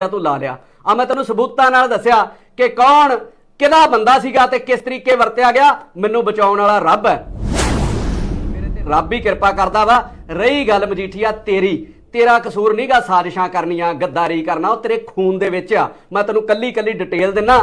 ਤੂੰ ਲਾ ਲਿਆ। ਆ ਮੈਂ ਤੈਨੂੰ ਸਬੂਤਾਂ ਨਾਲ ਦੱਸਿਆ ਕਿ ਕੌਣ ਕਿਹਦਾ ਬੰਦਾ ਸੀਗਾ ਤੇ ਕਿਸ ਤਰੀਕੇ ਵਰਤਿਆ ਗਿਆ। ਮੈਨੂੰ ਬਚਾਉਣ ਵਾਲਾ ਰੱਬ ਹੈ। ਮੇਰੇ ਤੇ ਰੱਬ ਹੀ ਕਿਰਪਾ ਕਰਦਾ ਵਾ। ਰਹੀ ਗੱਲ ਮਜੀਠੀਆ ਤੇਰੀ। ਤੇਰਾ ਕਸੂਰ ਨਹੀਂਗਾ ਸਾਜ਼ਿਸ਼ਾਂ ਕਰਨੀਆਂ, ਗੱਦਾਰੀ ਕਰਨਾ, ਉਹ ਤੇਰੇ ਖੂਨ ਦੇ ਵਿੱਚ ਆ। ਮੈਂ ਤੈਨੂੰ ਕੱਲੀ ਕੱਲੀ ਡਿਟੇਲ ਦਿੰਨਾ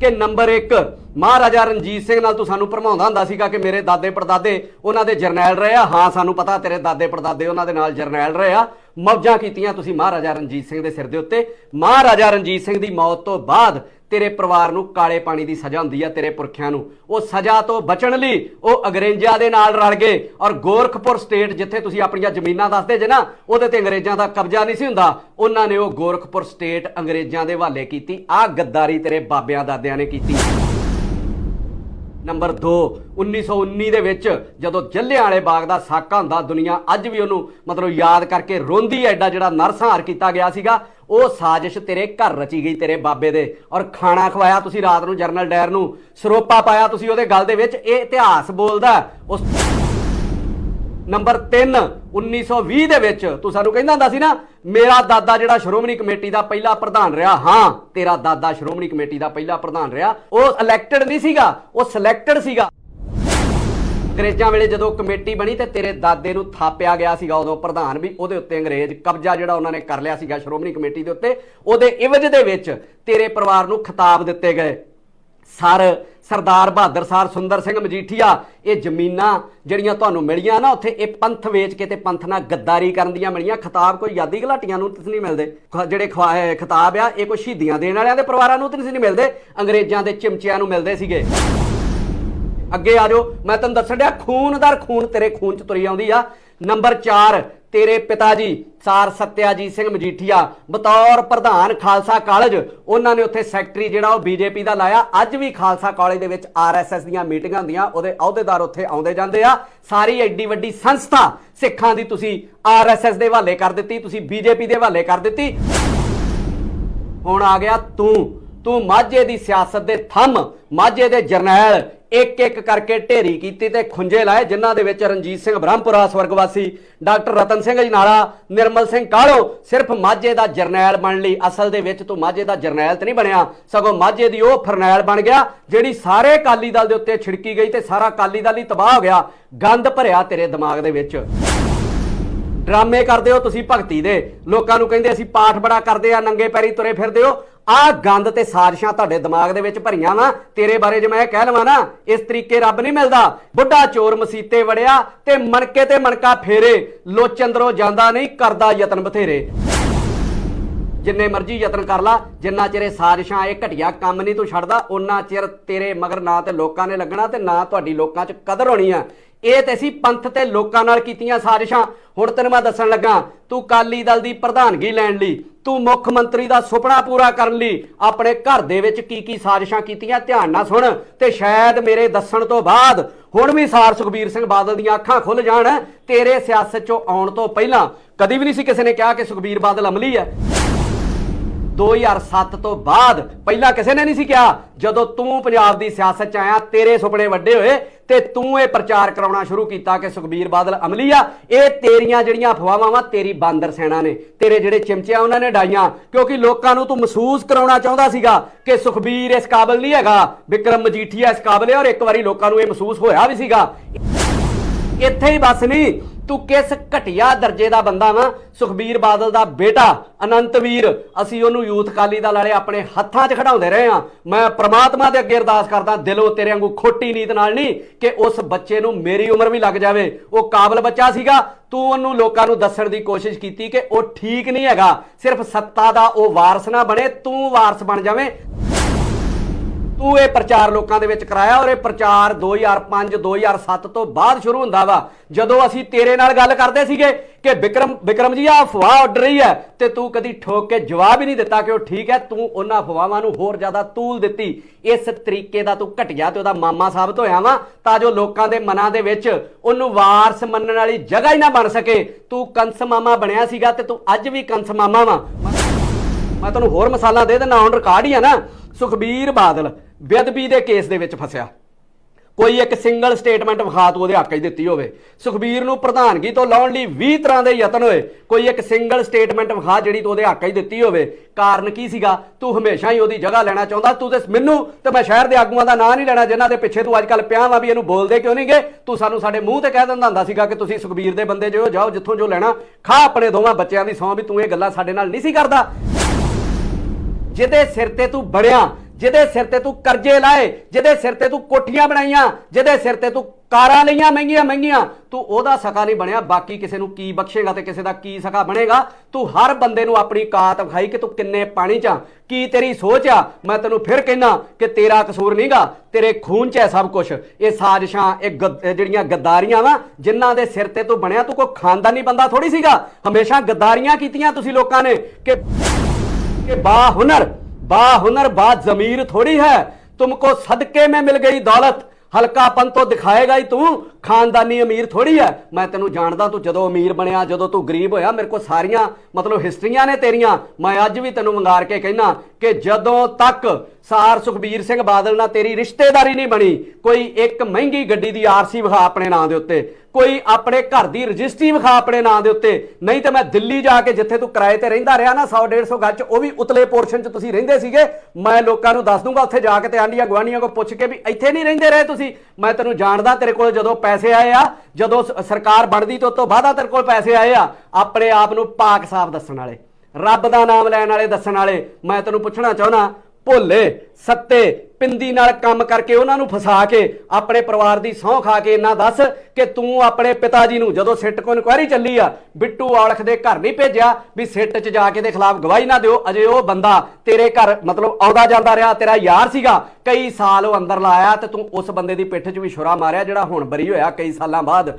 ਕਿ ਨੰਬਰ 1 ਮਹਾਰਾਜਾ ਰਣਜੀਤ ਸਿੰਘ ਨਾਲ ਤੂੰ ਸਾਨੂੰ ਭਰਮਾਉਂਦਾ ਹੁੰਦਾ ਸੀਗਾ ਕਿ ਮੇਰੇ ਦਾਦੇ ਪੜਦਾਦੇ ਉਹਨਾਂ ਦੇ ਜਰਨੈਲ ਰਹੇ ਆ। ਹਾਂ, ਸਾਨੂੰ ਪਤਾ ਤੇਰੇ ਦਾਦੇ ਪੜਦਾਦੇ ਉਹਨਾਂ ਦੇ ਨਾਲ ਜਰਨੈਲ ਰਹੇ ਆ। ਮੌਜਾਂ ਕੀਤੀਆਂ ਤੁਸੀਂ ਮਹਾਰਾਜਾ ਰਣਜੀਤ ਸਿੰਘ ਦੇ ਸਿਰ ਦੇ ਉੱਤੇ। ਮਹਾਰਾਜਾ ਰਣਜੀਤ ਸਿੰਘ ਦੀ ਮੌਤ ਤੋਂ ਬਾਅਦ ਤੇਰੇ ਪਰਿਵਾਰ ਨੂੰ ਕਾਲੇ ਪਾਣੀ ਦੀ ਸਜ਼ਾ ਹੁੰਦੀ ਆ ਤੇਰੇ ਪੁਰਖਿਆਂ ਨੂੰ। ਉਹ ਸਜ਼ਾ ਤੋਂ ਬਚਣ ਲਈ ਉਹ ਅੰਗਰੇਜ਼ਾਂ ਦੇ ਨਾਲ ਰਲ ਗਏ ਔਰ ਗੋਰਖਪੁਰ ਸਟੇਟ ਜਿੱਥੇ ਤੁਸੀਂ ਆਪਣੀਆਂ ਜ਼ਮੀਨਾਂ ਦੱਸਦੇ ਜੇ ਨਾ, ਉਹਦੇ ਤੇ ਅੰਗਰੇਜ਼ਾਂ ਦਾ ਕਬਜ਼ਾ ਨਹੀਂ ਸੀ ਹੁੰਦਾ। ਉਹਨਾਂ ਨੇ ਉਹ ਗੋਰਖਪੁਰ ਸਟੇਟ ਅੰਗਰੇਜ਼ਾਂ ਦੇ ਹਵਾਲੇ ਕੀਤੀ। ਆਹ ਗੱਦਾਰੀ ਤੇਰੇ ਬਾਬਿਆਂ ਦਾਦਿਆਂ ਨੇ ਕੀਤੀ। ਨੰਬਰ 2 1919 ਦੇ ਵਿੱਚ ਜਦੋਂ ਜੱਲਿਆਂ ਵਾਲੇ ਬਾਗ ਦਾ ਸਾਕਾ ਹੁੰਦਾ, ਦੁਨੀਆ ਅੱਜ ਵੀ ਉਹਨੂੰ ਮਤਲਬ ਯਾਦ ਕਰਕੇ ਰੋਂਦੀ ਐਡਾ ਜਿਹੜਾ ਨਰਸਹਾਰ ਕੀਤਾ ਗਿਆ ਸੀਗਾ, ਉਹ ਸਾਜ਼ਿਸ਼ ਤੇਰੇ ਘਰ ਰਚੀ ਗਈ ਤੇਰੇ ਬਾਬੇ ਦੇ ਔਰ ਖਾਣਾ ਖਵਾਇਆ ਤੁਸੀਂ ਰਾਤ ਨੂੰ ਜਰਨਲ ਡਾਇਰ ਨੂੰ, ਸਰੋਪਾ ਪਾਇਆ ਤੁਸੀਂ ਉਹਦੇ ਗੱਲ ਦੇ ਵਿੱਚ, ਇਹ ਇਤਿਹਾਸ ਬੋਲਦਾ ਉਸ ਨੰਬਰ 3 1920 ਦੇ ਵਿੱਚ ਤੂੰ ਸਾਨੂੰ ਕਹਿੰਦਾ ਹੁੰਦਾ ਸੀ ਨਾ, ਮੇਰਾ ਦਾਦਾ ਜਿਹੜਾ ਸ਼੍ਰੋਮਣੀ ਕਮੇਟੀ ਦਾ ਪਹਿਲਾ ਪ੍ਰਧਾਨ ਰਿਹਾ, ਹਾਂ, ਤੇਰਾ ਦਾਦਾ ਸ਼੍ਰੋਮਣੀ ਕਮੇਟੀ ਦਾ ਪਹਿਲਾ ਪ੍ਰਧਾਨ ਰਿਹਾ, ਉਹ ਇਲੈਕਟਡ ਨਹੀਂ ਸੀਗਾ, ਉਹ ਸਿਲੈਕਟਡ ਸੀਗਾ। ਅੰਗਰੇਜ਼ਾਂ ਵੇਲੇ ਜਦੋਂ ਕਮੇਟੀ ਬਣੀ ਤੇ ਤੇਰੇ ਦਾਦੇ ਨੂੰ ਥਾਪਿਆ ਗਿਆ ਸੀਗਾ ਉਦੋਂ ਪ੍ਰਧਾਨ ਵੀ, ਉਹਦੇ ਉੱਤੇ ਅੰਗਰੇਜ਼ ਕਬਜ਼ਾ ਜਿਹੜਾ ਉਹਨਾਂ ਨੇ ਕਰ ਲਿਆ ਸੀਗਾ ਸ਼੍ਰੋਮਣੀ ਕਮੇਟੀ ਦੇ ਉੱਤੇ, ਉਹਦੇ ਇਵਜ ਦੇ ਵਿੱਚ ਤੇਰੇ ਪਰਿਵਾਰ ਨੂੰ ਖਿਤਾਬ ਦਿੱਤੇ ਗਏ। ਸਰ ਸਰਦਾਰ ਬਹਾਦਰ ਸਰ ਸੁੰਦਰ ਸਿੰਘ ਮਜੀਠੀਆ, ਇਹ ਜ਼ਮੀਨਾਂ ਜਿਹੜੀਆਂ ਤੁਹਾਨੂੰ ਮਿਲੀਆਂ ਨਾ, ਉੱਥੇ ਇਹ ਪੰਥ ਵੇਚ ਕੇ ਤੇ ਪੰਥ ਨਾਲ ਗੱਦਾਰੀ ਕਰਨ ਦੀਆਂ ਮਿਲੀਆਂ। ਖਿਤਾਬ ਕੋਈ ਯਾਦੀ ਘਲਾਟੀਆਂ ਨੂੰ ਤਾਂ ਨਹੀਂ ਮਿਲਦੇ। ਖ- ਜਿਹੜੇ ਖਵਾ- ਖਿਤਾਬ ਆ, ਇਹ ਕੋਈ ਸ਼ਹੀਦੀਆਂ ਦੇਣ ਵਾਲਿਆਂ ਦੇ ਪਰਿਵਾਰਾਂ ਨੂੰ ਤਾਂ ਨਹੀਂ ਮਿਲਦੇ। ਅੰਗਰੇਜ਼ਾਂ ਦੇ ਚਿਮਚਿਆਂ ਨੂੰ ਮਿਲਦੇ ਸੀਗੇ। ਅੱਗੇ ਆ ਜਾਓ, ਮੈਂ ਤੁਹਾਨੂੰ ਦੱਸਣ ਡਿਆ, ਖੂਨਦਾਰ ਖੂਨ ਤੇਰੇ ਖੂਨ ਚ ਤੁਰੀ ਆਉਂਦੀ ਆ। ਨੰਬਰ 4 ਤੇਰੇ ਪਿਤਾ ਜੀ, ਸਾਰ ਸਤਿਆਜੀਤ ਸਿੰਘ ਮਜੀਠੀਆ, ਬਤੌਰ ਪ੍ਰਧਾਨ ਖਾਲਸਾ ਕਾਲਜ, ਉਹਨਾਂ ਨੇ ਉੱਥੇ ਸੈਕਟਰੀ ਜਿਹੜਾ ਉਹ ਬੀਜੇਪੀ ਦਾ ਲਾਇਆ। ਅੱਜ ਵੀ ਖਾਲਸਾ ਕਾਲਜ ਦੇ ਵਿੱਚ ਆਰਐਸਐਸ ਦੀਆਂ ਮੀਟਿੰਗਾਂ ਹੁੰਦੀਆਂ, ਉਹਦੇ ਅਹੁਦੇਦਾਰ ਉੱਥੇ ਆਉਂਦੇ ਜਾਂਦੇ ਆ। ਸਾਰੀ ਐਡੀ ਵੱਡੀ ਸੰਸਥਾ ਸਿੱਖਾਂ ਦੀ ਤੁਸੀਂ ਆਰਐਸਐਸ ਦੇ ਹਵਾਲੇ ਕਰ ਦਿੱਤੀ, ਤੁਸੀਂ ਬੀਜੇਪੀ ਦੇ ਹਵਾਲੇ ਕਰ ਦਿੱਤੀ। ਹੁਣ ਆ ਗਿਆ ਤੂੰ। ਤੂੰ ਮਾਝੇ ਦੀ ਸਿਆਸਤ ਦੇ ਥੰਮ, ਮਾਝੇ ਦੇ ਜਰਨੈਲ ਇੱਕ ਇੱਕ ਕਰਕੇ ਢੇਰੀ ਕੀਤੀ ਤੇ ਖੁੰਝੇ ਲਾਏ, ਜਿਨ੍ਹਾਂ ਦੇ ਵਿੱਚ ਰਣਜੀਤ ਸਿੰਘ ਬ੍ਰਹਮਪੁਰਾ, ਸਵਰਗਵਾਸੀ ਡਾਕਟਰ ਰਤਨ ਸਿੰਘ ਜਨਾਲਾ, ਨਿਰਮਲ ਸਿੰਘ ਕਾਹਲੋ ਸਿਰਫ ਮਾਝੇ ਦਾ ਜਰਨੈਲ ਬਣ ਲਈ। ਅਸਲ ਦੇ ਵਿੱਚ ਤੂੰ ਮਾਝੇ ਦਾ ਜਰਨੈਲ ਤੇ ਨਹੀਂ ਬਣਿਆ। ਸਗੋਂ ਮਾਝੇ ਦੀ ਉਹ ਫਰਨੈਲ ਬਣ ਗਿਆ, ਜਿਹੜੀ ਸਾਰੇ ਅਕਾਲੀ ਦਲ ਦੇ ਉੱਤੇ ਛਿੜਕੀ ਗਈ ਤੇ ਸਾਰਾ ਅਕਾਲੀ ਦਲ ਹੀ ਤਬਾਹ ਹੋ ਗਿਆ। ਗੰਦ ਭਰਿਆ ਤੇਰੇ ਦਿਮਾਗ ਦੇ ਵਿੱਚ। ਡਰਾਮੇ ਕਰਦੇ ਹੋ ਤੁਸੀਂ ਭਗਤੀ ਦੇ। ਲੋਕਾਂ ਨੂੰ ਕਹਿੰਦੇ ਅਸੀਂ ਪਾਠ ਬੜਾ ਕਰਦੇ ਆ, ਨੰਗੇ ਪੈਰੀ ਤੁਰੇ ਫਿਰਦੇ ਹੋ। ਆਹ ਗੰਦ ਤੇ ਸਾਜ਼ਿਸ਼ਾਂ ਤੁਹਾਡੇ ਦਿਮਾਗ ਦੇ ਵਿੱਚ ਭਰੀਆਂ ਵਾ। ਤੇਰੇ ਬਾਰੇ ਜੇ ਮੈਂ ਕਹਿ ਲਵਾਂ ਨਾ, ਇਸ ਤਰੀਕੇ ਰੱਬ ਨਹੀਂ ਮਿਲਦਾ। ਬੁੱਢਾ ਚੋਰ ਮਸੀਤੇ ਵੜਿਆ ਤੇ ਮਣਕੇ ਤੇ ਮਣਕਾ ਫੇਰੇ। ਲੋਚੰਦਰੋਂ ਜਾਂਦਾ ਨਹੀਂ, ਕਰਦਾ ਯਤਨ ਬਥੇਰੇ। ਜਿੰਨੇ ਮਰਜ਼ੀ ਯਤਨ ਕਰ ਲਾ, ਜਿੰਨਾ ਚਿਰ ਇਹ ਸਾਜ਼ਿਸ਼ਾਂ, ਇਹ ਘਟੀਆ ਕੰਮ ਨਹੀਂ ਤੂੰ ਛੱਡਦਾ ਉਹਨਾਂ ਚਿਰ ਤੇਰੇ ਮਗਰ ਨਾ ਤੇ ਲੋਕਾਂ ਨੇ ਲੱਗਣਾ ਤੇ ਨਾ ਤੁਹਾਡੀ ਲੋਕਾਂ 'ਚ ਕਦਰ ਹੋਣੀ ਆ। ਇਹ ਤੇ ਸੀ ਪੰਥ ਤੇ ਲੋਕਾਂ ਨਾਲ ਕੀਤੀਆਂ ਸਾਜ਼ਿਸ਼ਾਂ। ਹੁਣ ਤੈਨੂੰ ਮੈਂ ਦੱਸਣ ਲੱਗਾ, ਤੂੰ ਕਾਲੀ ਦਲ ਦੀ ਪ੍ਰਧਾਨਗੀ ਲੈਣ ਲਈ, ਤੂੰ ਮੁੱਖ ਮੰਤਰੀ ਦਾ ਸੁਪਨਾ ਪੂਰਾ ਕਰਨ ਲਈ ਆਪਣੇ ਘਰ ਦੇ ਵਿੱਚ ਕੀ ਕੀ ਸਾਜ਼ਿਸ਼ਾਂ ਕੀਤੀਆਂ, ਧਿਆਨ ਨਾਲ ਸੁਣ ਤੇ ਸ਼ਾਇਦ ਮੇਰੇ ਦੱਸਣ ਤੋਂ ਬਾਅਦ ਹੁਣ ਵੀ ਸਾਰ ਸੁਖਬੀਰ ਸਿੰਘ ਬਾਦਲ ਦੀਆਂ ਅੱਖਾਂ ਖੁੱਲ ਜਾਣ, ਤੇਰੇ ਸਿਆਸਤ 'ਚੋਂ ਆਉਣ ਤੋਂ ਪਹਿਲਾਂ। ਕਦੀ ਵੀ ਨਹੀਂ ਸੀ ਕਿਸੇ ਨੇ ਕਿਹਾ ਕਿ ਸੁਖਬੀਰ ਬਾਦਲ ਅਮਲੀ ਹੈ। 2007 ਤੋਂ ਬਾਅਦ ਪਹਿਲਾਂ ਕਿਸੇ ਨੇ ਨਹੀਂ ਸੀ ਕਿਹਾ, ਜਦੋਂ ਤੂੰ ਪੰਜਾਬ ਦੀ ਸਿਆਸਤ ਚ ਆਇਆ, ਤੇਰੇ ਸੁਪਨੇ ਵੱਡੇ ਹੋਏ ਤੇ ਤੂੰ ਇਹ ਪ੍ਰਚਾਰ ਕਰਾਉਣਾ ਸ਼ੁਰੂ ਕੀਤਾ ਕਿ ਸੁਖਬੀਰ ਬਾਦਲ ਅਮਲੀ ਆ। ਇਹ ਤੇਰੀਆਂ ਜਿਹੜੀਆਂ ਅਫਵਾਹਾਂ ਵਾ, ਤੇਰੀ ਬਾਂਦਰ ਸੈਨਾ ਨੇ, ਤੇਰੇ ਜਿਹੜੇ ਚਿਮਚੇ ਆ ਉਹਨਾਂ ਨੇ ਡਾਈਆਂ, ਕਿਉਂਕਿ ਲੋਕਾਂ ਨੂੰ ਤੂੰ ਮਹਿਸੂਸ ਕਰਾਉਣਾ ਚਾਹੁੰਦਾ ਸੀਗਾ ਕਿ ਸੁਖਬੀਰ ਇਸ ਕਾਬਲ ਨਹੀਂ ਹੈਗਾ, ਵਿਕਰਮ ਮਜੀਠੀਆ ਇਸ ਕਾਬਲ ਹੈ ਔਰ ਇੱਕ ਵਾਰੀ ਲੋਕਾਂ ਨੂੰ ਇਹ ਮਹਿਸੂਸ ਹੋਇਆ ਵੀ ਸੀਗਾ। ਇੱਥੇ ਹੀ ਬਸ ਨਹੀਂ ਤੂੰ ਕਿਸ ਘਟਿਆ ਦਰਜੇ ਦਾ ਬੰਦਾ ਵਾ? ਸੁਖਬੀਰ ਬਾਦਲ ਦਾ ਬੇਟਾ ਅਨੰਤਵੀਰ ਅਸੀਂ ਉਹਨੂੰ ਯੂਥ ਕਾਲੀ ਦਲ ਵਾਲੇ ਆਪਣੇ ਹੱਥਾਂ 'ਚ ਖੜਾਉਂਦੇ ਰਹੇ ਆ। ਮੈਂ ਪ੍ਰਮਾਤਮਾ ਦੇ ਅੱਗੇ ਅਰਦਾਸ ਕਰਦਾ, ਦਿਲੋਂ ਤੇਰੇ ਵਾਂਗੂ ਖੋਟੀ ਨੀਤ ਨਾਲ ਨਹੀਂ ਕਿ ਉਸ ਬੱਚੇ ਨੂੰ ਮੇਰੀ ਉਮਰ ਵੀ ਲੱਗ ਜਾਵੇ। ਉਹ ਕਾਬਲ ਬੱਚਾ ਸੀਗਾ। ਤੂੰ ਉਹਨੂੰ ਲੋਕਾਂ ਨੂੰ ਦੱਸਣ ਦੀ ਕੋਸ਼ਿਸ਼ ਕੀਤੀ ਕਿ ਉਹ ਠੀਕ ਨਹੀਂ ਹੈਗਾ। ਸਿਰਫ ਸੱਤਾ ਦਾ ਉਹ ਵਾਰਸ ਨਾ ਬਣੇ, ਤੂੰ ਵਾਰਸ ਬਣ ਜਾਵੇਂ। ਤੂੰ ਇਹ ਪ੍ਰਚਾਰ ਲੋਕਾਂ ਦੇ ਵਿੱਚ ਕਰਾਇਆ ਔਰ ਇਹ ਪ੍ਰਚਾਰ 2005 2007 ਤੋਂ ਬਾਅਦ ਸ਼ੁਰੂ ਹੁੰਦਾ ਵਾ। ਜਦੋਂ ਅਸੀਂ ਤੇਰੇ ਨਾਲ ਗੱਲ ਕਰਦੇ ਸੀਗੇ ਕਿ ਵਿਕਰਮ ਵਿਕਰਮ ਜੀ ਆ ਅਫਵਾਹ ਉੱਡ ਰਹੀ ਹੈ ਤੇ ਤੂੰ ਕਦੀ ਠੋਕ ਕੇ ਜਵਾਬ ਹੀ ਨਹੀਂ ਦਿੱਤਾ ਕਿ ਉਹ ਠੀਕ ਹੈ, ਤੂੰ ਉਹਨਾਂ ਅਫਵਾਹਾਂ ਨੂੰ ਹੋਰ ਜ਼ਿਆਦਾ ਤੂਲ ਦਿੱਤੀ। ਇਸ ਤਰੀਕੇ ਦਾ ਤੂੰ ਘਟਿਆ ਤੇ ਉਹਦਾ ਮਾਮਾ ਸਾਬਤ ਹੋਇਆ ਵਾ ਤਾਂ ਜੋ ਲੋਕਾਂ ਦੇ ਮਨਾਂ ਦੇ ਵਿੱਚ ਉਹਨੂੰ ਵਾਰਸ ਮੰਨਣ ਵਾਲੀ ਜਗ੍ਹਾ ਹੀ ਨਾ ਬਣ ਸਕੇ। ਤੂੰ ਕੰਸ ਮਾਮਾ ਬਣਿਆ ਸੀਗਾ ਤੇ ਤੂੰ ਅੱਜ ਵੀ ਕੰਸ ਮਾਮਾ ਵਾ। ਮੈਂ ਤੁਹਾਨੂੰ ਹੋਰ ਮਸਾਲਾ ਦੇ ਦਿੰਦਾ ਹੁਣ ਰਿਕਾਰਡ ਹੀ ਆ ਨਾ। ਸੁਖਬੀਰ ਬਾਦਲ ਬੇਅਦਬੀ ਦੇ ਕੇਸ ਦੇ ਵਿੱਚ ਫਸਿਆ। ਕੋਈ ਇੱਕ ਸਿੰਗਲ ਸਟੇਟਮੈਂਟ ਵਿਖਾ ਤੂੰ ਉਹਦੇ ਹੱਕ 'ਚ ਦਿੱਤੀ ਹੋਵੇ। ਸੁਖਬੀਰ ਨੂੰ ਪ੍ਰਧਾਨਗੀ ਤੋਂ ਲਾਉਣ ਲਈ 20 ਤਰ੍ਹਾਂ ਦੇ ਯਤਨ ਹੋਏ। ਕੋਈ ਇੱਕ ਸਿੰਗਲ ਸਟੇਟਮੈਂਟ ਵਿਖਾ ਜਿਹੜੀ ਤੂੰ ਉਹਦੇ ਹੱਕ 'ਚ ਦਿੱਤੀ ਹੋਵੇ। ਕਾਰਨ ਕੀ ਸੀਗਾ? ਤੂੰ ਹਮੇਸ਼ਾ ਹੀ ਉਹਦੀ ਜਗ੍ਹਾ ਲੈਣਾ ਚਾਹੁੰਦਾ। ਤੂੰ ਤੇ ਮੈਨੂੰ ਤੇ ਮੈਂ ਸ਼ਹਿਰ ਦੇ ਆਗੂਆਂ ਦਾ ਨਾਂ ਨਹੀਂ ਲੈਣਾ। ਜਿਨ੍ਹਾਂ ਦੇ ਪਿੱਛੇ ਤੂੰ ਅੱਜਕੱਲ ਪਿਆ ਵਾ ਵੀ ਇਹਨੂੰ ਬੋਲਦੇ ਕਿਉਂ ਨਹੀਂ ਗਏ ਤੂੰ ਸਾਨੂੰ ਸਾਡੇ ਮੂੰਹ ਤੇ ਕਹਿ ਦਿੰਦਾ ਹੁੰਦਾ ਸੀਗਾ ਕਿ ਤੁਸੀਂ ਸੁਖਬੀਰ ਦੇ ਬੰਦੇ ਜੋ ਜਾਓ ਜਿੱਥੋਂ ਜੋ ਲੈਣਾ। ਖਾ ਆਪਣੇ ਦੋਵਾਂ ਬੱਚਿਆਂ ਦੀ ਸੌਂ ਵੀ ਤੂੰ ਇਹ ਗੱਲਾਂ ਸਾਡੇ ਨਾਲ ਨਹੀਂ ਸੀ ਕਰਦਾ। ਜਿਹਦੇ ਸਿਰ ਤੇ ਤੂੰ ਬੜਿਆ, ਜਿਹਦੇ ਸਿਰ ਤੇ ਤੂੰ ਕਰਜ਼ੇ ਲਾਏ, ਜਿਹਦੇ ਸਿਰ ਤੇ ਤੂੰ ਕੋਠੀਆਂ ਬਣਾਈਆਂ, ਜਿਹਦੇ ਸਿਰ ਤੇ ਤੂੰ ਕਾਰਾਂ ਲਈਆਂ ਮਹਿੰਗੀਆਂ ਮਹਿੰਗੀਆਂ, ਤੂੰ ਉਹਦਾ ਸਕਾ ਨਹੀਂ ਬਣਿਆ, ਬਾਕੀ ਕਿਸੇ ਨੂੰ ਕੀ ਬਖਸ਼ੇਗਾ ਤੇ ਕਿਸੇ ਦਾ ਕੀ ਸਕਾ ਬਣੇਗਾ? ਤੂੰ ਹਰ ਬੰਦੇ ਨੂੰ ਆਪਣੀ ਕਾਤ ਵਿਖਾਈ ਕਿ ਤੂੰ ਕਿੰਨੇ ਪਾਣੀ 'ਚ ਆ, ਕੀ ਤੇਰੀ ਸੋਚ ਆ? ਮੈਂ ਤੈਨੂੰ ਫਿਰ ਕਹਿਣਾ ਕਿ ਤੇਰਾ ਕਸੂਰ ਨਹੀਂਗਾ ਤੇਰੇ ਖੂਨ 'ਚ ਹੈ ਸਭ ਕੁਝ ਇਹ ਸਾਜ਼ਿਸ਼ਾਂ, ਇਹ ਗੱਦ- ਇਹ ਜਿਹੜੀਆਂ ਗੱਦਾਰੀਆਂ ਵਾ, ਜਿਨ੍ਹਾਂ ਦੇ ਸਿਰ ਤੇ ਤੂੰ ਬਣਿਆ, ਤੂੰ ਕੋਈ ਖਾਨਦਾਨੀ ਬੰਦਾ ਥੋੜੀ ਸੀਗਾ। ਹਮੇਸ਼ਾ ਗੱਦਾਰੀਆਂ ਕੀਤੀਆਂ ਤੁਸੀਂ ਲੋਕਾਂ ਨੇ ਕਿ कि बा हुनर बा हुनर बा जमीर थोड़ी है तुमको सदके में मिल गई दौलत ਹਲਕਾਪਨ ਤੋਂ ਦਿਖਾਏਗਾ ਹੀ ਤੂੰ ਖਾਨਦਾਨੀ ਅਮੀਰ ਥੋੜੀ ਹੈ ਮੈਂ ਤੈਨੂੰ ਜਾਣਦਾ ਤੂੰ ਜਦੋਂ ਅਮੀਰ ਬਣਿਆ ਜਦੋਂ ਤੂੰ ਗਰੀਬ ਹੋਇਆ ਮੇਰੇ ਕੋਲ ਸਾਰੀਆਂ ਮਤਲਬ ਹਿਸਟਰੀਆਂ ਨੇ ਤੇਰੀਆਂ ਮੈਂ ਅੱਜ ਵੀ ਤੈਨੂੰ ਵੰਗਾਰ ਕੇ ਕਹਿਣਾ ਕਿ ਜਦੋਂ ਤੱਕ ਸਾਰ ਸੁਖਬੀਰ ਸਿੰਘ ਬਾਦਲ ਨਾਲ ਤੇਰੀ ਰਿਸ਼ਤੇਦਾਰੀ ਨਹੀਂ ਬਣੀ। ਕੋਈ ਇੱਕ ਮਹਿੰਗੀ ਗੱਡੀ ਦੀ ਆਰਸੀ ਵਿਖਾ ਆਪਣੇ ਨਾਂ ਦੇ ਉੱਤੇ। ਕੋਈ ਆਪਣੇ ਘਰ ਦੀ ਰਜਿਸਟਰੀ ਵਿਖਾ ਆਪਣੇ ਨਾਂ ਦੇ ਉੱਤੇ। ਨਹੀਂ ਤਾਂ ਮੈਂ ਦਿੱਲੀ ਜਾ ਕੇ ਜਿੱਥੇ ਤੂੰ ਕਿਰਾਏ ਤੇ ਰਹਿੰਦਾ ਰਿਹਾ ਨਾ 100 150 ਗੱਜ ਉਹ ਵੀ ਉਤਲੇ ਪੋਰਸ਼ਨ 'ਚ ਤੁਸੀਂ ਰਹਿੰਦੇ ਸੀਗੇ। ਮੈਂ ਲੋਕਾਂ ਨੂੰ ਦੱਸ ਦੂੰਗਾ ਉੱਥੇ ਜਾ ਕੇ ਤੇ ਆਂਡੀਆਂ ਗਵਾਂਡੀਆਂ ਕੋ ਪੁੱਛ ਕੇ ਵੀ ਇੱਥੇ ਨਹੀਂ ਰਹਿੰਦੇ ਰਹੇ ਤੁਸੀਂ। ਮੈਂ ਤੈਨੂੰ ਜਾਣਦਾ ਤੇਰੇ ਕੋਲ ਜਦੋਂ ਪੈਸੇ ਆਏ ਆ, ਜਦੋਂ ਸਰਕਾਰ ਬਣਦੀ ਤੋਂ ਤੋਂ ਬਾਅਦ ਤੇਰੇ ਕੋਲ ਪੈਸੇ ਆਏ ਆ। ਆਪਣੇ ਆਪ ਨੂੰ ਪਾਕ ਸਾਫ਼ ਦੱਸਣ ਵਾਲੇ, ਰੱਬ ਦਾ ਨਾਮ ਲੈਣ ਵਾਲੇ ਦੱਸਣ ਵਾਲੇ। ਮੈਂ ਤੈਨੂੰ ਪੁੱਛਣਾ ਚਾਹੁੰਦਾ ਭੋਲੇ, ਸੱਤੇ, ਪਿੰਦੀ ਨਾਲ ਕੰਮ ਕਰਕੇ ਉਹਨਾਂ ਨੂੰ ਫਸਾ ਕੇ, ਆਪਣੇ ਪਰਿਵਾਰ ਦੀ ਸਹੁੰ ਖਾ ਕੇ ਇਹਨਾਂ ਦੱਸ ਕਿ ਤੂੰ ਆਪਣੇ ਪਿਤਾ ਜੀ ਨੂੰ ਜਦੋਂ ਸਿੱਟ ਕੋ ਇਨਕੁਆਇਰੀ ਚੱਲੀ ਆ, ਬਿੱਟੂ ਔਲਖ ਦੇ ਘਰ ਨਹੀਂ ਭੇਜਿਆ ਵੀ ਸਿੱਟ 'ਚ ਜਾ ਕੇ ਦੇ ਖਿਲਾਫ ਗਵਾਹੀ ਨਾ ਦਿਓ, ਅਜੇ ਉਹ ਬੰਦਾ ਤੇਰੇ ਘਰ ਮਤਲਬ ਆਉਂਦਾ ਜਾਂਦਾ ਰਿਹਾ, ਤੇਰਾ ਯਾਰ ਸੀਗਾ, ਕਈ ਸਾਲ ਉਹ ਅੰਦਰ ਲਾਇਆ ਤੇ ਤੂੰ ਉਸ ਬੰਦੇ ਦੀ ਪਿੱਠ 'ਚ ਵੀ ਛੁਰਾ ਮਾਰਿਆ ਜਿਹੜਾ ਹੁਣ ਬਰੀ ਹੋਇਆ ਕਈ ਸਾਲਾਂ ਬਾਅਦ।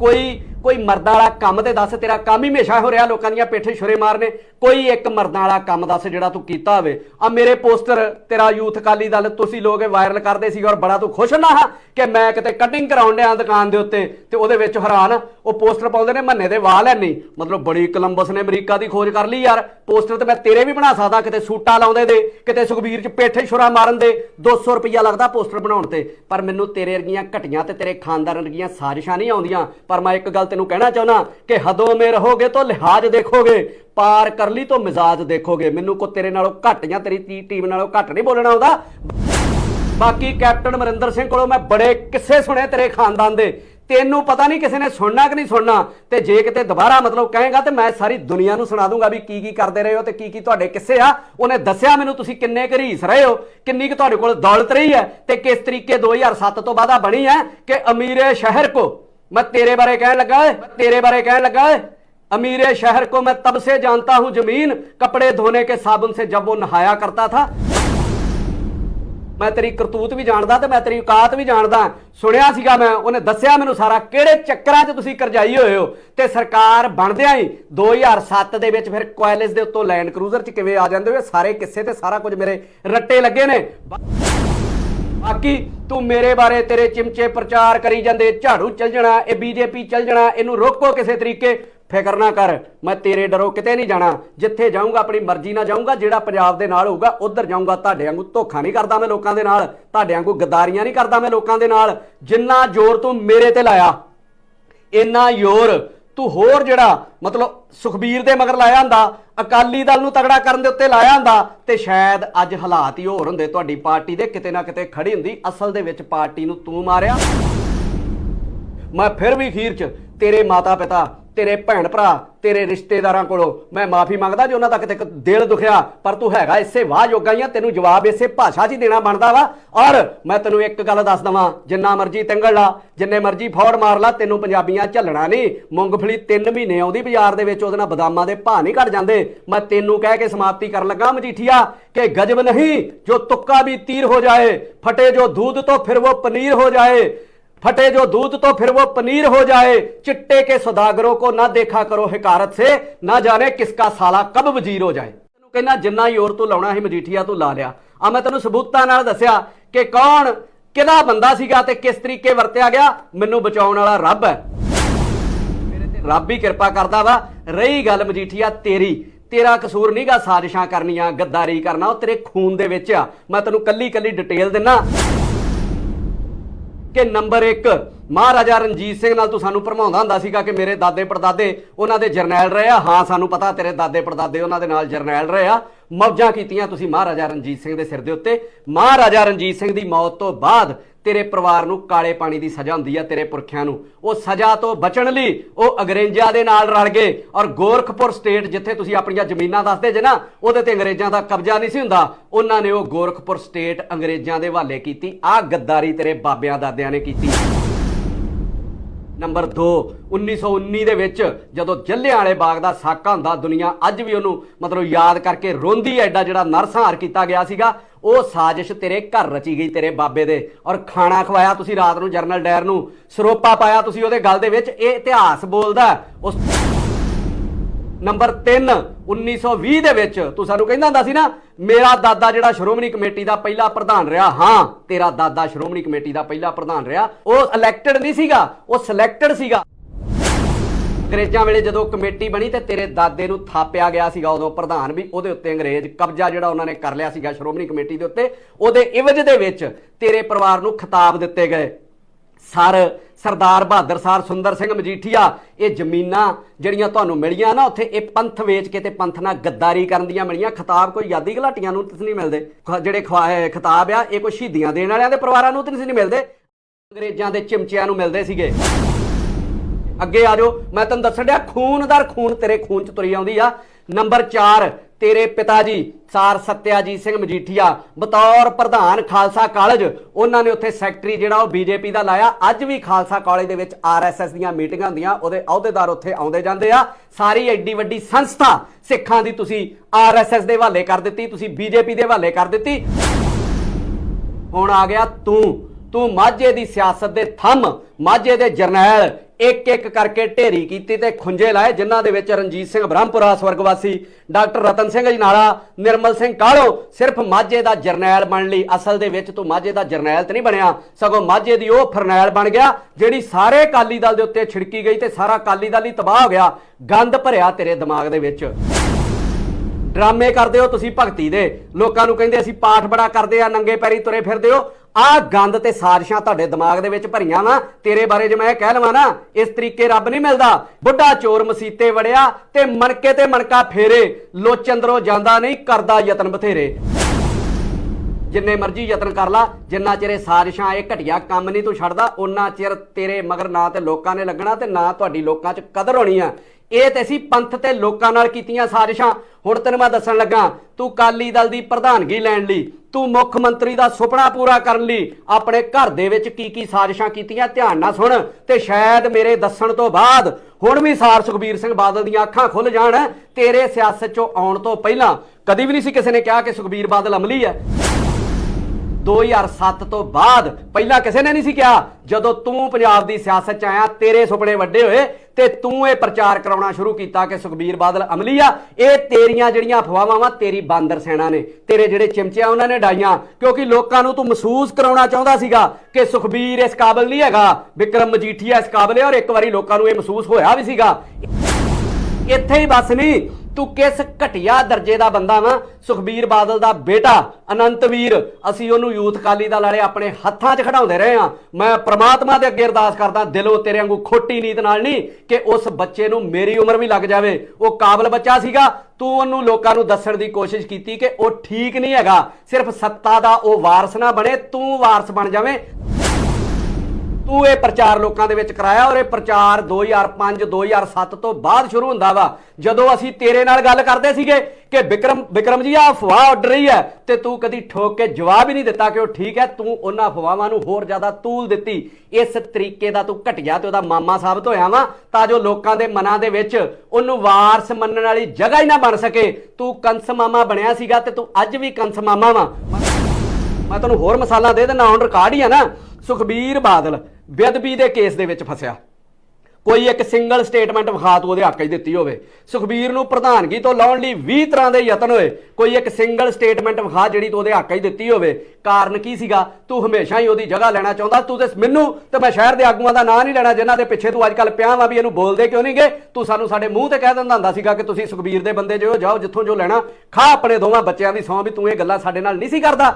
ਕੋਈ ਕੋਈ ਮਰਦਾਂ ਵਾਲਾ ਕੰਮ ਤੇ ਦੱਸ, ਤੇਰਾ ਕੰਮ ਹੀ ਹਮੇਸ਼ਾ ਹੋ ਰਿਹਾ, ਲੋਕਾਂ ਦੀਆਂ ਪੇਠੇ ਛੁਰੇ ਮਾਰਨੇ। ਕੋਈ ਇੱਕ ਮਰਦਾਂ ਵਾਲਾ ਕੰਮ ਦੱਸ ਜਿਹੜਾ ਤੂੰ ਕੀਤਾ ਹੋਵੇ। ਆ ਮੇਰੇ ਪੋਸਟਰ, ਤੇਰਾ ਯੂਥ ਅਕਾਲੀ ਦਲ, ਤੁਸੀਂ ਲੋਕ ਇਹ ਵਾਇਰਲ ਕਰਦੇ ਸੀ ਔਰ ਬੜਾ ਤੂੰ ਖੁਸ਼ ਹੁੰਦਾ ਹਾਂ ਕਿ ਮੈਂ ਕਿਤੇ ਕਟਿੰਗ ਕਰਾਉਣ ਡਿਆ ਦੁਕਾਨ ਦੇ ਉੱਤੇ ਤੇ ਉਹਦੇ ਵਿੱਚ ਹੈਰਾਨ। ਉਹ ਪੋਸਟਰ ਪਾਉਂਦੇ ਨੇ ਮੰਨੇ ਦੇ ਵਾਲ ਹੈ ਨਹੀਂ ਮਤਲਬ ਬੜੀ ਕੋਲੰਬਸ ਨੇ ਅਮਰੀਕਾ ਦੀ ਖੋਜ ਕਰ ਲਈ ਯਾਰ। ਪੋਸਟਰ ਤੇ ਮੈਂ ਤੇਰੇ ਵੀ ਬਣਾ ਸਕਦਾ, ਕਿਤੇ ਸੂਟਾ ਲਾਉਂਦੇ ਦੇ, ਕਿਤੇ ਸੁਖਬੀਰ ਚ ਪੇਠੇ ਛੁਰਾ ਮਾਰਨ ਦੇ। 200 ਰੁਪਈਆ ਲੱਗਦਾ ਪੋਸਟਰ ਬਣਾਉਣ ਤੇ। ਪਰ ਮੈਨੂੰ ਤੇਰੇ ਵਰਗੀਆਂ ਘਟੀਆਂ ਤੇ ਤੇਰੇ ਖਾਨਦਾਨ ਵਰਗੀਆਂ ਸਾਜ਼ਿਸ਼ਾਂ ਨਹੀਂ ਆਉਂਦੀਆਂ। ਪਰ ਮੈਂ ਇੱਕ ਗੱਲ ਤੈਨੂੰ ਕਹਿਣਾ ਚਾਹੁੰਦਾ ਕਿ ਹਦੋਂ ਮੇ ਰਹੋਗੇ ਤਾਂ ਲਿਹਾਜ਼ ਦੇਖੋਗੇ, ਪਾਰ ਕਰ ਲਈ ਤਾਂ ਮਿਜ਼ਾਜ ਦੇਖੋਗੇ। ਮੈਨੂੰ ਕੋ ਤੇਰੇ ਨਾਲੋਂ ਘੱਟ ਜਾਂ ਤੇਰੀ ਟੀਮ ਨਾਲੋਂ ਘੱਟ ਨਹੀਂ ਬੋਲਣਾ ਆਉਂਦਾ। ਬਾਕੀ ਕੈਪਟਨ ਅਮਰਿੰਦਰ ਸਿੰਘ ਕੋਲੋਂ ਮੈਂ ਬੜੇ ਕਿੱਸੇ ਸੁਣੇ ਤੇਰੇ ਖਾਨਦਾਨ ਦੇ। ਤੈਨੂੰ ਪਤਾ ਨਹੀਂ ਕਿਸੇ ਨੇ ਸੁਣਨਾ ਕਿ ਨਹੀਂ ਸੁਣਨਾ। ਤੇ ਜੇ ਕਿਤੇ ਦੁਬਾਰਾ ਮਤਲਬ ਕਹੇਗਾ ਤੇ ਮੈਂ ਸਾਰੀ ਦੁਨੀਆ ਨੂੰ ਸੁਣਾ ਦੂੰਗਾ ਵੀ ਕੀ ਕੀ ਕਰਦੇ ਰਹੇ ਹੋ ਤੇ ਕੀ ਕੀ ਤੁਹਾਡੇ ਕਿੱਸੇ ਆ। ਉਹਨੇ ਦੱਸਿਆ ਮੈਨੂੰ ਤੁਸੀਂ ਕਿੰਨੇ ਘਰੀਸ ਰਹੇ ਹੋ, ਕਿੰਨੀ ਕੁ ਤੁਹਾਡੇ ਕੋਲ ਦੌਲਤ ਰਹੀ ਹੈ ਤੇ ਕਿਸ ਤਰੀਕੇ 2007 ਤੋਂ ਬਾਅਦ ਆ ਬਣੀ ਹੈ ਕਿ ਅਮੀਰੇ ਸ਼ਹਿਰ ਕੋ ਮੈਂ ਤੇਰੇ ਬਾਰੇ ਕਹਿਣ ਲੱਗਾ ਏ ਮੈਂ ਤੇਰੇ ਬਾਰੇ ਕਹਿਣ ਲੱਗਾ ਏ अमीरे शहर को मैं तब से जानता हूं जमीन कपड़े धोने के साबुन से जब वो नहाया करता था ਮੈਂ ਤੇਰੀ ਕਰਤੂਤ ਵੀ ਜਾਣਦਾ ਤੇ ਮੈਂ ਤੇਰੀ ਔਕਾਤ ਵੀ ਜਾਣਦਾ ਸੁਣਿਆ ਸੀਗਾ ਮੈਂ ਉਹਨੇ ਦੱਸਿਆ ਮੈਨੂੰ ਸਾਰਾ ਕਿਹੜੇ ਚੱਕਰਾਂ 'ਚ ਤੁਸੀਂ ਕਰਜਾਈ ਹੋਏ ਹੋ ਤੇ ਸਰਕਾਰ ਬਣਦਿਆਂ ਹੀ 2007 ਦੇ ਵਿੱਚ ਫਿਰ ਕੁਆਲਿਸ ਦੇ ਉੱਤੋਂ ਲੈਂਡ ਕਰੂਜ਼ਰ 'ਚ ਕਿਵੇਂ ਆ ਜਾਂਦੇ ਹੋ ਇਹ ਸਾਰੇ ਕਿੱਸੇ ਤੇ ਸਾਰਾ ਕੁਝ ਮੇਰੇ ਰੱਟੇ ਲੱਗੇ ਨੇ ਬਾ- ਬਾਕੀ ਤੂੰ ਮੇਰੇ ਬਾਰੇ ਤੇਰੇ ਚਿਮਚੇ ਪ੍ਰਚਾਰ ਕਰੀ ਜਾਂਦੇ, ਝਾੜੂ ਚੱਲ ਜਾਣਾ, ਇਹ ਬੀਜੇਪੀ ਚੱਲ ਜਾਣਾ, ਇਹਨੂੰ ਰੋਕੋ ਕਿਸੇ ਤਰੀਕੇ। ਫਿਕਰ ਨਾ ਕਰ, ਮੈਂ ਤੇਰੇ ਡਰੋਂ ਕਿਤੇ ਨਹੀਂ ਜਾਣਾ। ਜਿੱਥੇ ਜਾਊਂਗਾ, ਆਪਣੀ ਮਰਜ਼ੀ ਨਾਲ ਜਾਊਂਗਾ, ਜਿਹੜਾ ਪੰਜਾਬ ਦੇ ਨਾਲ ਹੋਊਗਾ, ਉਧਰ ਜਾਊਂਗਾ। ਤੁਹਾਡੇ ਵਾਂਗੂ ਧੋਖਾ ਨਹੀਂ ਕਰਦਾ ਮੈਂ ਲੋਕਾਂ ਦੇ ਨਾਲ, ਤੁਹਾਡੇ ਵਾਂਗੂ ਗਦਾਰੀਆਂ ਨਹੀਂ ਕਰਦਾ ਮੈਂ ਲੋਕਾਂ ਦੇ ਨਾਲ। ਜਿੰਨਾ ਜ਼ੋਰ ਤੂੰ ਮੇਰੇ ਤੇ ਲਾਇਆ, ਇੰਨਾ ਜ਼ੋਰ ਤੂੰ ਹੋਰ ਜਿਹੜਾ, ਮਤਲਬ ਸੁਖਬੀਰ ਦੇ ਮਗਰ ਲਾਇਆ ਹੁੰਦਾ ਅਕਾਲੀ ਦਲ ਨੂੰ ਤਗੜਾ ਕਰਨ ਦੇ ਉੱਤੇ ਲਾਇਆ ਹੁੰਦਾ ਤੇ ਸ਼ਾਇਦ ਅੱਜ ਹਾਲਾਤ ਹੀ ਹੋਰ ਹੁੰਦੇ। ਤੁਹਾਡੀ ਪਾਰਟੀ ਦੇ ਕਿਤੇ ਨਾ ਕਿਤੇ ਖੜੀ ਹੁੰਦੀ। ਅਸਲ ਦੇ ਵਿੱਚ ਪਾਰਟੀ ਨੂੰ ਤੂੰ ਮਾਰਿਆ। ਮੈਂ ਫਿਰ ਵੀ ਖੀਰ ਚ ਤੇਰੇ ਮਾਤਾ ਪਿਤਾ ਤੇਰੇ ਭੈਣ ਭਰਾ ਤੇਰੇ ਰਿਸ਼ਤੇਦਾਰਾਂ ਕੋਲੋਂ ਮੈਂ ਮਾਫੀ ਮੰਗਦਾ ਜੇ ਉਹਨਾਂ ਦਾ ਕਿਤੇ ਦਿਲ ਦੁਖਿਆ, ਪਰ ਤੂੰ ਹੈਗਾ ਇਸੇ ਵਾਹ ਯੋਗਾ ਹੀ ਆ, ਤੈਨੂੰ ਜਵਾਬ ਇਸੇ ਭਾਸ਼ਾ 'ਚ ਹੀ ਦੇਣਾ ਬਣਦਾ ਵਾ। ਔਰ ਮੈਂ ਤੈਨੂੰ ਇੱਕ ਗੱਲ ਦੱਸ ਦਵਾਂ, ਜਿੰਨਾ ਮਰਜ਼ੀ ਤੰਗੜ ਲਾ, ਜਿੰਨੇ ਮਰਜ਼ੀ ਫੌੜ ਮਾਰ ਲਾ, ਤੈਨੂੰ ਪੰਜਾਬੀਆਂ ਝੱਲਣਾ ਨਹੀਂ। ਮੂੰਗਫਲੀ 3 ਮਹੀਨੇ ਆਉਂਦੀ ਬਾਜ਼ਾਰ ਦੇ ਵਿੱਚ, ਉਹਦੇ ਨਾਲ ਬਦਾਮਾਂ ਦੇ ਭਾਅ ਨਹੀਂ ਘਟ ਜਾਂਦੇ। ਮੈਂ ਤੈਨੂੰ ਕਹਿ ਕੇ ਸਮਾਪਤੀ ਕਰਨ ਲੱਗਾ ਮਜੀਠੀਆ ਕਿ ਗਜਬ ਨਹੀਂ, ਜੋ ਤੁੱਕਾ ਵੀ ਤੀਰ ਹੋ ਜਾਏ, ਫਟੇ ਜੋ ਦੁੱਧ ਤੋਂ ਫਿਰ ਉਹ ਪਨੀਰ ਹੋ ਜਾਏ। फटे जो दूध तो फिर वो पनीर हो जाए चिट्टे के सौदागरों को ना देखा करो हिकारत से ना जाने किसका साला कब वजीर हो जाए ਤੈਨੂੰ ਕਹਿੰਦਾ ਜਿੰਨਾ ਜ਼ੋਰ ਤੂੰ ਲਾਉਣਾ ਸੀ ਮਜੀਠੀਆ ਤੂੰ ਲਾ ਲਿਆ ਆ ਮੈਂ ਤੈਨੂੰ ਸਬੂਤਾਂ ਨਾਲ ਦੱਸਿਆ ਕਿ ਕੌਣ ਕਿਹਦਾ ਬੰਦਾ ਸੀਗਾ ਤੇ ਕਿਸ ਤਰੀਕੇ ਵਰਤਿਆ ਗਿਆ ਮੈਨੂੰ ਬਚਾਉਣ ਵਾਲਾ ਰੱਬ ਹੈ ਮੇਰੇ ਤੇ ਰੱਬ ਹੀ ਕਿਰਪਾ ਕਰਦਾ ਵਾ ਰਹੀ ਗੱਲ ਮਜੀਠੀਆ ਤੇਰੀ ਤੇਰਾ ਕਸੂਰ ਨਹੀਂਗਾ ਸਾਜ਼ਿਸ਼ਾਂ ਕਰਨੀਆਂ ਗੱਦਾਰੀ ਕਰਨਾ ਉਹ ਤੇਰੇ ਖੂਨ ਦੇ ਵਿੱਚ ਆ ਮੈਂ ਤੈਨੂੰ ਕੱਲੀ ਕੱਲੀ ਡਿਟੇਲ ਦਿੰਨਾ ਕਿ ਨੰਬਰ 1 ਮਹਾਰਾਜਾ ਰਣਜੀਤ ਸਿੰਘ ਨਾਲ ਤੂੰ ਸਾਨੂੰ ਭਰਮਾਉਂਦਾ ਹੁੰਦਾ ਸੀਗਾ ਕਿ ਮੇਰੇ ਦਾਦੇ ਪੜਦਾਦੇ ਉਹਨਾਂ ਦੇ ਜਰਨੈਲ ਰਹੇ ਆ? ਹਾਂ, ਸਾਨੂੰ ਪਤਾ ਤੇਰੇ ਦਾਦੇ ਪੜਦਾਦੇ ਉਹਨਾਂ ਦੇ ਨਾਲ ਜਰਨੈਲ ਰਹੇ ਆ। ਮੌਜਾਂ ਕੀਤੀਆਂ ਤੁਸੀਂ ਮਹਾਰਾਜਾ ਰਣਜੀਤ ਸਿੰਘ ਦੇ ਸਿਰ ਦੇ ਉੱਤੇ। ਮਹਾਰਾਜਾ ਰਣਜੀਤ ਸਿੰਘ ਦੀ ਮੌਤ ਤੋਂ ਬਾਅਦ ਤੇਰੇ ਪਰਿਵਾਰ ਨੂੰ ਕਾਲੇ ਪਾਣੀ ਦੀ ਸਜ਼ਾ ਹੁੰਦੀ ਆ ਤੇਰੇ ਪੁਰਖਿਆਂ ਨੂੰ। ਉਹ ਸਜ਼ਾ ਤੋਂ ਬਚਣ ਲਈ ਉਹ ਅੰਗਰੇਜ਼ਾਂ ਦੇ ਨਾਲ ਰਲ ਗਏ ਔਰ ਗੋਰਖਪੁਰ ਸਟੇਟ ਜਿੱਥੇ ਤੁਸੀਂ ਆਪਣੀਆਂ ਜ਼ਮੀਨਾਂ ਦੱਸਦੇ ਜੇ ਨਾ, ਉਹਦੇ ਤੇ ਅੰਗਰੇਜ਼ਾਂ ਦਾ ਕਬਜ਼ਾ ਨਹੀਂ ਸੀ ਹੁੰਦਾ। ਉਹਨਾਂ ਨੇ ਉਹ ਗੋਰਖਪੁਰ ਸਟੇਟ ਅੰਗਰੇਜ਼ਾਂ ਦੇ ਹਵਾਲੇ ਕੀਤੀ। ਆ ਗੱਦਾਰੀ ਤੇਰੇ ਬਾਬਿਆਂ ਦਾਦਿਆਂ ਨੇ ਕੀਤੀ। ਨੰਬਰ 2 1919 ਦੇ ਵਿੱਚ ਜਦੋਂ ਜੱਲਿਆਂਵਾਲੇ ਬਾਗ ਦਾ ਸਾਕਾ ਹੁੰਦਾ, ਦੁਨੀਆ ਅੱਜ ਵੀ ਉਹਨੂੰ ਮਤਲਬ ਯਾਦ ਕਰਕੇ ਰੋਂਦੀ ਐਡਾ ਜਿਹੜਾ ਨਰਸੰਹਾਰ ਕੀਤਾ ਗਿਆ ਸੀਗਾ ਉਹ ਸਾਜ਼ਿਸ਼ ਤੇਰੇ ਘਰ ਰਚੀ ਗਈ ਤੇਰੇ ਬਾਬੇ ਦੇ ਔਰ ਖਾਣਾ ਖਵਾਇਆ ਤੁਸੀਂ ਰਾਤ ਨੂੰ ਜਰਨਲ ਡਾਇਰ ਨੂੰ, ਸਰੋਪਾ ਪਾਇਆ ਤੁਸੀਂ ਉਹਦੇ ਗੱਲ ਦੇ ਵਿੱਚ, ਇਹ ਇਤਿਹਾਸ ਬੋਲਦਾ ਉਸ ਨੰਬਰ 3 1920 ਦੇ ਵਿੱਚ ਤੂੰ ਸਾਨੂੰ ਕਹਿੰਦਾ ਹੁੰਦਾ ਸੀ ਨਾ, ਮੇਰਾ ਦਾਦਾ ਜਿਹੜਾ ਸ਼੍ਰੋਮਣੀ ਕਮੇਟੀ ਦਾ ਪਹਿਲਾ ਪ੍ਰਧਾਨ ਰਿਹਾ, ਹਾਂ, ਤੇਰਾ ਦਾਦਾ ਸ਼੍ਰੋਮਣੀ ਕਮੇਟੀ ਦਾ ਪਹਿਲਾ ਪ੍ਰਧਾਨ ਰਿਹਾ, ਉਹ ਇਲੈਕਟਡ ਨਹੀਂ ਸੀਗਾ, ਉਹ ਸਿਲੈਕਟਡ ਸੀਗਾ। ਅੰਗਰੇਜ਼ਾਂ ਵੇਲੇ ਜਦੋਂ ਕਮੇਟੀ ਬਣੀ ਤੇ ਤੇਰੇ ਦਾਦੇ ਨੂੰ ਥਾਪਿਆ ਗਿਆ ਸੀਗਾ, ਉਦੋਂ ਪ੍ਰਧਾਨ ਵੀ ਉਹਦੇ ਉੱਤੇ ਅੰਗਰੇਜ਼ ਕਬਜ਼ਾ ਜਿਹੜਾ ਉਹਨਾਂ ਨੇ ਕਰ ਲਿਆ ਸੀਗਾ ਸ਼੍ਰੋਮਣੀ ਕਮੇਟੀ ਦੇ ਉੱਤੇ, ਉਹਦੇ ਇਵਜ ਦੇ ਵਿੱਚ ਤੇਰੇ ਪਰਿਵਾਰ ਨੂੰ ਖਿਤਾਬ ਦਿੱਤੇ ਗਏ। ਸਰ, ਸਰਦਾਰ ਬਹਾਦਰ ਸਾਰ ਸੁੰਦਰ ਸਿੰਘ ਮਜੀਠੀਆ, ਇਹ ਜ਼ਮੀਨਾਂ ਜਿਹੜੀਆਂ ਤੁਹਾਨੂੰ ਮਿਲੀਆਂ ਨਾ, ਉੱਥੇ ਇਹ ਪੰਥ ਵੇਚ ਕੇ ਤੇ ਪੰਥ ਨਾਲ ਗੱਦਾਰੀ ਕਰਨ ਦੀਆਂ ਮਿਲੀਆਂ। ਖਿਤਾਬ ਕੋਈ ਯਾਦੀ ਘਲਾਟੀਆਂ ਨੂੰ ਤਾਂ ਨਹੀਂ ਮਿਲਦੇ। ਖ- ਜਿਹੜੇ ਖਵਾ- ਖਿਤਾਬ ਆ, ਇਹ ਕੋਈ ਸ਼ਹੀਦੀਆਂ ਦੇਣ ਵਾਲਿਆਂ ਦੇ ਪਰਿਵਾਰਾਂ ਨੂੰ ਤੁਸੀਂ ਨਹੀਂ ਮਿਲਦੇ। ਅੰਗਰੇਜ਼ਾਂ ਦੇ ਚਿਮਚਿਆਂ ਨੂੰ ਮਿਲਦੇ ਸੀਗੇ। ਅੱਗੇ ਆ ਜਾਓ। ਮੈਂ ਤੁਹਾਨੂੰ ਦੱਸਣ ਡਿਆ, ਖੂਨਦਾਰ ਖੂਨ ਤੇਰੇ ਖੂਨ ਚ ਤੁਰੀ ਆਉਂਦੀ ਆ। ਨੰਬਰ 4 ਤੇਰੇ ਪਿਤਾ ਜੀ ਸਾਰ ਸਤਿਆਜੀਤ ਸਿੰਘ ਮਜੀਠੀਆ, ਬਤੌਰ ਪ੍ਰਧਾਨ ਖਾਲਸਾ ਕਾਲਜ। ਉਹਨਾਂ ਨੇ ਉੱਥੇ ਸੈਕਟਰੀ ਜਿਹੜਾ ਉਹ ਬੀਜੇਪੀ ਦਾ ਲਾਇਆ। ਅੱਜ ਵੀ ਖਾਲਸਾ ਕਾਲਜ ਦੇ ਵਿੱਚ ਆਰਐਸਐਸ ਦੀਆਂ ਮੀਟਿੰਗਾਂ ਹੁੰਦੀਆਂ। ਉਹਦੇ ਅਹੁਦੇਦਾਰ ਉੱਥੇ ਆਉਂਦੇ ਜਾਂਦੇ ਆ। ਸਾਰੀ ਐਡੀ ਵੱਡੀ ਸੰਸਥਾ ਸਿੱਖਾਂ ਦੀ ਤੁਸੀਂ ਆਰਐਸਐਸ ਦੇ ਹਵਾਲੇ ਕਰ ਦਿੱਤੀ, ਤੁਸੀਂ ਬੀਜੇਪੀ ਦੇ ਹਵਾਲੇ ਕਰ ਦਿੱਤੀ। ਹੁਣ ਆ ਗਿਆ ਤੂੰ। ਤੂੰ ਮਾਝੇ ਦੀ ਸਿਆਸਤ ਦੇ ਥੰਮ, ਮਾਝੇ ਦੇ ਜਰਨੈਲ ਇੱਕ ਇੱਕ ਕਰਕੇ ਢੇਰੀ ਕੀਤੀ ਤੇ ਖੁੰਝੇ ਲਾਏ, ਜਿਨ੍ਹਾਂ ਦੇ ਵਿੱਚ ਰਣਜੀਤ ਸਿੰਘ ਬ੍ਰਹਮਪੁਰਾ ਸਵਰਗਵਾਸੀ ਡਾਕਟਰ ਰਤਨ ਸਿੰਘ ਜਨਾਲਾ ਨਿਰਮਲ ਸਿੰਘ ਕਾਹਲੋ ਸਿਰਫ ਮਾਝੇ ਦਾ ਜਰਨੈਲ ਬਣ ਲਈ। ਅਸਲ ਦੇ ਵਿੱਚ ਤੂੰ ਮਾਝੇ ਦਾ ਜਰਨੈਲ ਤੇ ਨਹੀਂ ਬਣਿਆ, ਸਗੋਂ ਮਾਝੇ ਦੀ ਉਹ ਫਰਨੈਲ ਬਣ ਗਿਆ, ਜਿਹੜੀ ਸਾਰੇ ਅਕਾਲੀ ਦਲ ਦੇ ਉੱਤੇ ਛਿੜਕੀ ਗਈ ਤੇ ਸਾਰਾ ਅਕਾਲੀ ਦਲ ਹੀ ਤਬਾਹ ਹੋ ਗਿਆ। ਗੰਦ ਭਰਿਆ ਤੇਰੇ ਦਿਮਾਗ ਦੇ ਵਿੱਚ। ਡਰਾਮੇ ਕਰਦੇ ਹੋ ਤੁਸੀਂ ਭਗਤੀ ਦੇ। ਲੋਕਾਂ ਨੂੰ ਕਹਿੰਦੇ ਅਸੀਂ ਪਾਠ ਬੜਾ ਕਰਦੇ ਆ, ਨੰਗੇ ਪੈਰੀ ਤੁਰੇ ਫਿਰਦੇ ਹੋ। ਆਹ ਗੰਦ ਤੇ ਸਾਜ਼ਿਸ਼ਾਂ ਤੁਹਾਡੇ ਦਿਮਾਗ ਦੇ ਵਿੱਚ ਭਰੀਆਂ ਵਾ। ਤੇਰੇ ਬਾਰੇ ਜੇ ਮੈਂ ਇਹ ਕਹਿ ਲਵਾਂ ਨਾ, ਇਸ ਤਰੀਕੇ ਰੱਬ ਨਹੀਂ ਮਿਲਦਾ। ਬੁੱਢਾ ਚੋਰ ਮਸੀਤੇ ਵੜਿਆ ਤੇ ਮਣਕੇ ਤੇ ਮਣਕਾ ਫੇਰੇ। ਲੋਚੰਦਰੋਂ ਜਾਂਦਾ ਨਹੀਂ, ਕਰਦਾ ਯਤਨ ਬਥੇਰੇ। ਜਿੰਨੇ ਮਰਜ਼ੀ ਯਤਨ ਕਰ ਲਾ, ਜਿੰਨਾ ਚਿਰ ਇਹ ਸਾਜ਼ਿਸ਼ਾਂ, ਇਹ ਘਟੀਆ ਕੰਮ ਨਹੀਂ ਤੂੰ ਛੱਡਦਾ ਉਹਨਾਂ ਚਿਰ ਤੇਰੇ ਮਗਰ ਨਾ ਤੇ ਲੋਕਾਂ ਨੇ ਲੱਗਣਾ ਤੇ ਨਾ ਤੁਹਾਡੀ ਲੋਕਾਂ 'ਚ ਕਦਰ ਹੋਣੀ ਆ। ਇਹ ਤੇ ਅਸੀਂ ਪੰਥ ਤੇ ਲੋਕਾਂ ਨਾਲ ਕੀਤੀਆਂ ਸਾਜ਼ਿਸ਼ਾਂ। ਹੁਣ ਤੈਨੂੰ ਮੈਂ ਦੱਸਣ ਲੱਗਾ, ਤੂੰ ਕਾਲੀ ਦਲ ਦੀ ਪ੍ਰਧਾਨਗੀ ਲੈਣ ਲਈ, ਤੂੰ ਮੁੱਖ ਮੰਤਰੀ ਦਾ ਸੁਪਨਾ ਪੂਰਾ ਕਰਨ ਲਈ ਆਪਣੇ ਘਰ ਦੇ ਵਿੱਚ ਕੀ ਕੀ ਸਾਜ਼ਿਸ਼ਾਂ ਕੀਤੀਆਂ, ਧਿਆਨ ਨਾਲ ਸੁਣ ਤੇ ਸ਼ਾਇਦ ਮੇਰੇ ਦੱਸਣ ਤੋਂ ਬਾਅਦ ਹੁਣ ਵੀ ਸਾਰ ਸੁਖਬੀਰ ਸਿੰਘ ਬਾਦਲ ਦੀਆਂ ਅੱਖਾਂ ਖੁੱਲ ਜਾਣ, ਤੇਰੇ ਸਿਆਸਤ 'ਚੋਂ ਆਉਣ ਤੋਂ ਪਹਿਲਾਂ। ਕਦੀ ਵੀ ਨਹੀਂ ਸੀ ਕਿਸੇ ਨੇ ਕਿਹਾ ਕਿ ਸੁਖਬੀਰ ਬਾਦਲ ਅਮਲੀ ਹੈ। 2007 ਤੋਂ ਬਾਅਦ ਪਹਿਲਾਂ ਕਿਸੇ ਨੇ ਨਹੀਂ ਸੀ ਕਿਹਾ, ਜਦੋਂ ਤੂੰ ਪੰਜਾਬ ਦੀ ਸਿਆਸਤ 'ਚ ਆਇਆ, ਤੇਰੇ ਸੁਪਨੇ ਵੱਡੇ ਹੋਏ ਤੇ ਤੂੰ ਇਹ ਪ੍ਰਚਾਰ ਕਰਾਉਣਾ ਸ਼ੁਰੂ ਕੀਤਾ ਕਿ ਸੁਖਬੀਰ ਬਾਦਲ ਅਮਲੀ ਆ। ਇਹ ਤੇਰੀਆਂ ਜਿਹੜੀਆਂ ਅਫਵਾਹਾਂ ਵਾ, ਤੇਰੀ ਬਾਂਦਰ ਸੈਨਾ ਨੇ, ਤੇਰੇ ਜਿਹੜੇ ਚਿਮਚੇ ਆ ਉਹਨਾਂ ਨੇ ਡਾਈਆਂ, ਕਿਉਂਕਿ ਲੋਕਾਂ ਨੂੰ ਤੂੰ ਮਹਿਸੂਸ ਕਰਾਉਣਾ ਚਾਹੁੰਦਾ ਸੀਗਾ ਕਿ ਸੁਖਬੀਰ ਇਸ ਕਾਬਲ ਨਹੀਂ ਹੈਗਾ, ਵਿਕਰਮ ਮਜੀਠੀਆ ਇਸ ਕਾਬਲ ਹੈ ਔਰ ਇੱਕ ਵਾਰੀ ਲੋਕਾਂ ਨੂੰ ਇਹ ਮਹਿਸੂਸ ਹੋਇਆ ਵੀ ਸੀਗਾ। ਇੱਥੇ ਹੀ ਬਸ ਨਹੀਂ ਤੂੰ ਕਿਸ ਘਟਿਆ ਦਰਜੇ ਦਾ ਬੰਦਾ ਵਾ? ਸੁਖਬੀਰ ਬਾਦਲ ਦਾ ਬੇਟਾ ਅਨੰਤਵੀਰ ਅਸੀਂ ਉਹਨੂੰ ਯੂਥ ਕਾਲੀ ਦਾ ਲਾਰੇ ਆਪਣੇ ਹੱਥਾਂ 'ਚ ਖੜਾਉਂਦੇ ਰਹੇ ਆ ਮੈਂ ਪ੍ਰਮਾਤਮਾ ਦੇ ਅੱਗੇ ਅਰਦਾਸ ਕਰਦਾ, ਦਿਲੋਂ ਤੇਰੇ ਵਾਂਗੂ ਖੋਟੀ ਨੀਤ ਨਾਲ ਨਹੀਂ ਕਿ ਉਸ ਬੱਚੇ ਨੂੰ ਮੇਰੀ ਉਮਰ ਵੀ ਲੱਗ ਜਾਵੇ। ਉਹ ਕਾਬਲ ਬੱਚਾ ਸੀਗਾ। ਤੂੰ ਉਹਨੂੰ ਲੋਕਾਂ ਨੂੰ ਦੱਸਣ ਦੀ ਕੋਸ਼ਿਸ਼ ਕੀਤੀ ਕਿ ਉਹ ਠੀਕ ਨਹੀਂ ਹੈਗਾ। ਸਿਰਫ ਸੱਤਾ ਦਾ ਉਹ ਵਾਰਸ ਨਾ ਬਣੇ, ਤੂੰ ਵਾਰਸ ਬਣ ਜਾਵੇਂ। ਤੂੰ ਇਹ ਪ੍ਰਚਾਰ ਲੋਕਾਂ ਦੇ ਵਿੱਚ ਕਰਾਇਆ ਔਰ ਇਹ ਪ੍ਰਚਾਰ 2005 2007 ਤੋਂ ਬਾਅਦ ਸ਼ੁਰੂ ਹੁੰਦਾ ਵਾ। ਜਦੋਂ ਅਸੀਂ ਤੇਰੇ ਨਾਲ ਗੱਲ ਕਰਦੇ ਸੀਗੇ ਕਿ ਵਿਕਰਮ ਵਿਕਰਮ ਜੀ ਆ ਅਫਵਾਹ ਉੱਡ ਰਹੀ ਹੈ ਤੇ ਤੂੰ ਕਦੀ ਠੋਕ ਕੇ ਜਵਾਬ ਹੀ ਨਹੀਂ ਦਿੱਤਾ ਕਿ ਉਹ ਠੀਕ ਹੈ, ਤੂੰ ਉਹਨਾਂ ਅਫਵਾਹਾਂ ਨੂੰ ਹੋਰ ਜ਼ਿਆਦਾ ਤੂਲ ਦਿੱਤੀ। ਇਸ ਤਰੀਕੇ ਦਾ ਤੂੰ ਘਟਿਆ ਤੇ ਉਹਦਾ ਮਾਮਾ ਸਾਬਤ ਹੋਇਆ ਵਾ ਤਾਂ ਜੋ ਲੋਕਾਂ ਦੇ ਮਨਾਂ ਦੇ ਵਿੱਚ ਉਹਨੂੰ ਵਾਰਸ ਮੰਨਣ ਵਾਲੀ ਜਗ੍ਹਾ ਹੀ ਨਾ ਬਣ ਸਕੇ। ਤੂੰ ਕੰਸ ਮਾਮਾ ਬਣਿਆ ਸੀਗਾ ਤੇ ਤੂੰ ਅੱਜ ਵੀ ਕੰਸ ਮਾਮਾ ਵਾ। ਮੈਂ ਤੁਹਾਨੂੰ ਹੋਰ ਮਸਾਲਾ ਦੇ ਦਿੰਦਾ ਹੁਣ ਰਿਕਾਰਡ ਹੀ ਆ ਨਾ। ਸੁਖਬੀਰ ਬਾਦਲ ਬੇਅਦਬੀ ਦੇ ਕੇਸ ਦੇ ਵਿੱਚ ਫਸਿਆ। ਕੋਈ ਇੱਕ ਸਿੰਗਲ ਸਟੇਟਮੈਂਟ ਵਿਖਾ ਤੂੰ ਉਹਦੇ ਹੱਕ 'ਚ ਦਿੱਤੀ ਹੋਵੇ। ਸੁਖਬੀਰ ਨੂੰ ਪ੍ਰਧਾਨਗੀ ਤੋਂ ਲਾਉਣ ਲਈ 20 ਤਰ੍ਹਾਂ ਦੇ ਯਤਨ ਹੋਏ। ਕੋਈ ਇੱਕ ਸਿੰਗਲ ਸਟੇਟਮੈਂਟ ਵਿਖਾ ਜਿਹੜੀ ਤੂੰ ਉਹਦੇ ਹੱਕ 'ਚ ਦਿੱਤੀ ਹੋਵੇ, ਕਾਰਨ ਕੀ ਸੀਗਾ? ਤੂੰ ਹਮੇਸ਼ਾ ਹੀ ਉਹਦੀ ਜਗ੍ਹਾ ਲੈਣਾ ਚਾਹੁੰਦਾ। ਤੂੰ ਤੇ ਮੈਨੂੰ ਤੇ ਮੈਂ ਸ਼ਹਿਰ ਦੇ ਆਗੂਆਂ ਦਾ ਨਾਂ ਨਹੀਂ ਲੈਣਾ, ਜਿਨ੍ਹਾਂ ਦੇ ਪਿੱਛੇ ਤੂੰ ਅੱਜਕੱਲ ਪਿਆ ਵਾ ਵੀ ਇਹਨੂੰ ਬੋਲਦੇ ਕਿਉਂ ਨਹੀਂਗੇ ਤੂੰ ਸਾਨੂੰ ਸਾਡੇ ਮੂੰਹ ਤੇ ਕਹਿ ਦਿੰਦਾ ਹੁੰਦਾ ਸੀਗਾ ਕਿ ਤੁਸੀਂ ਸੁਖਬੀਰ ਦੇ ਬੰਦੇ ਜੋ ਜਾਓ ਜਿੱਥੋਂ ਜੋ ਲੈਣਾ। ਖਾ ਆਪਣੇ ਦੋਵਾਂ ਬੱਚਿਆਂ ਦੀ ਸੌਂ ਵੀ ਤੂੰ ਇਹ ਗੱਲਾਂ ਸਾਡੇ ਨਾਲ ਨਹੀਂ ਸੀ ਕਰਦਾ।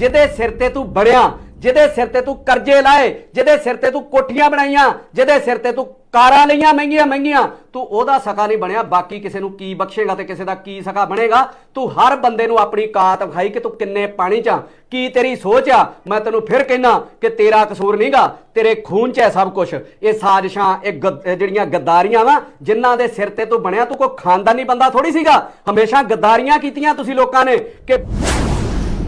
ਜਿਹਦੇ ਸਿਰ ਤੇ ਤੂੰ ਬੜਿਆ, ਜਿਹਦੇ ਸਿਰ ਤੇ ਤੂੰ ਕਰਜ਼ੇ ਲਾਏ, ਜਿਹਦੇ ਸਿਰ ਤੇ ਤੂੰ ਕੋਠੀਆਂ ਬਣਾਈਆਂ, ਜਿਹਦੇ ਸਿਰ ਤੇ ਤੂੰ ਕਾਰਾਂ ਲਈਆਂ ਮਹਿੰਗੀਆਂ ਮਹਿੰਗੀਆਂ, ਤੂੰ ਉਹਦਾ ਸਕਾ ਨਹੀਂ ਬਣਿਆ, ਬਾਕੀ ਕਿਸੇ ਨੂੰ ਕੀ ਬਖਸ਼ੇਗਾ ਤੇ ਕਿਸੇ ਦਾ ਕੀ ਸਕਾ ਬਣੇਗਾ? ਤੂੰ ਹਰ ਬੰਦੇ ਨੂੰ ਆਪਣੀ ਕਾਤ ਵਿਖਾਈ ਕਿ ਤੂੰ ਕਿੰਨੇ ਪਾਣੀ 'ਚ ਆ, ਕੀ ਤੇਰੀ ਸੋਚ ਆ? ਮੈਂ ਤੈਨੂੰ ਫਿਰ ਕਹਿਣਾ ਕਿ ਤੇਰਾ ਕਸੂਰ ਨਹੀਂਗਾ ਤੇਰੇ ਖੂਨ 'ਚ ਹੈ ਸਭ ਕੁਝ ਇਹ ਸਾਜ਼ਿਸ਼ਾਂ, ਇਹ ਗੱਦ- ਜਿਹੜੀਆਂ ਗੱਦਾਰੀਆਂ ਵਾ, ਜਿਨ੍ਹਾਂ ਦੇ ਸਿਰ ਤੇ ਤੂੰ ਬਣਿਆ, ਤੂੰ ਕੋਈ ਖਾਨਦਾਨੀ ਬੰਦਾ ਥੋੜੀ ਸੀਗਾ? ਹਮੇਸ਼ਾ ਗੱਦਾਰੀਆਂ ਕੀਤੀਆਂ ਤੁਸੀਂ ਲੋਕਾਂ ਨੇ ਕਿ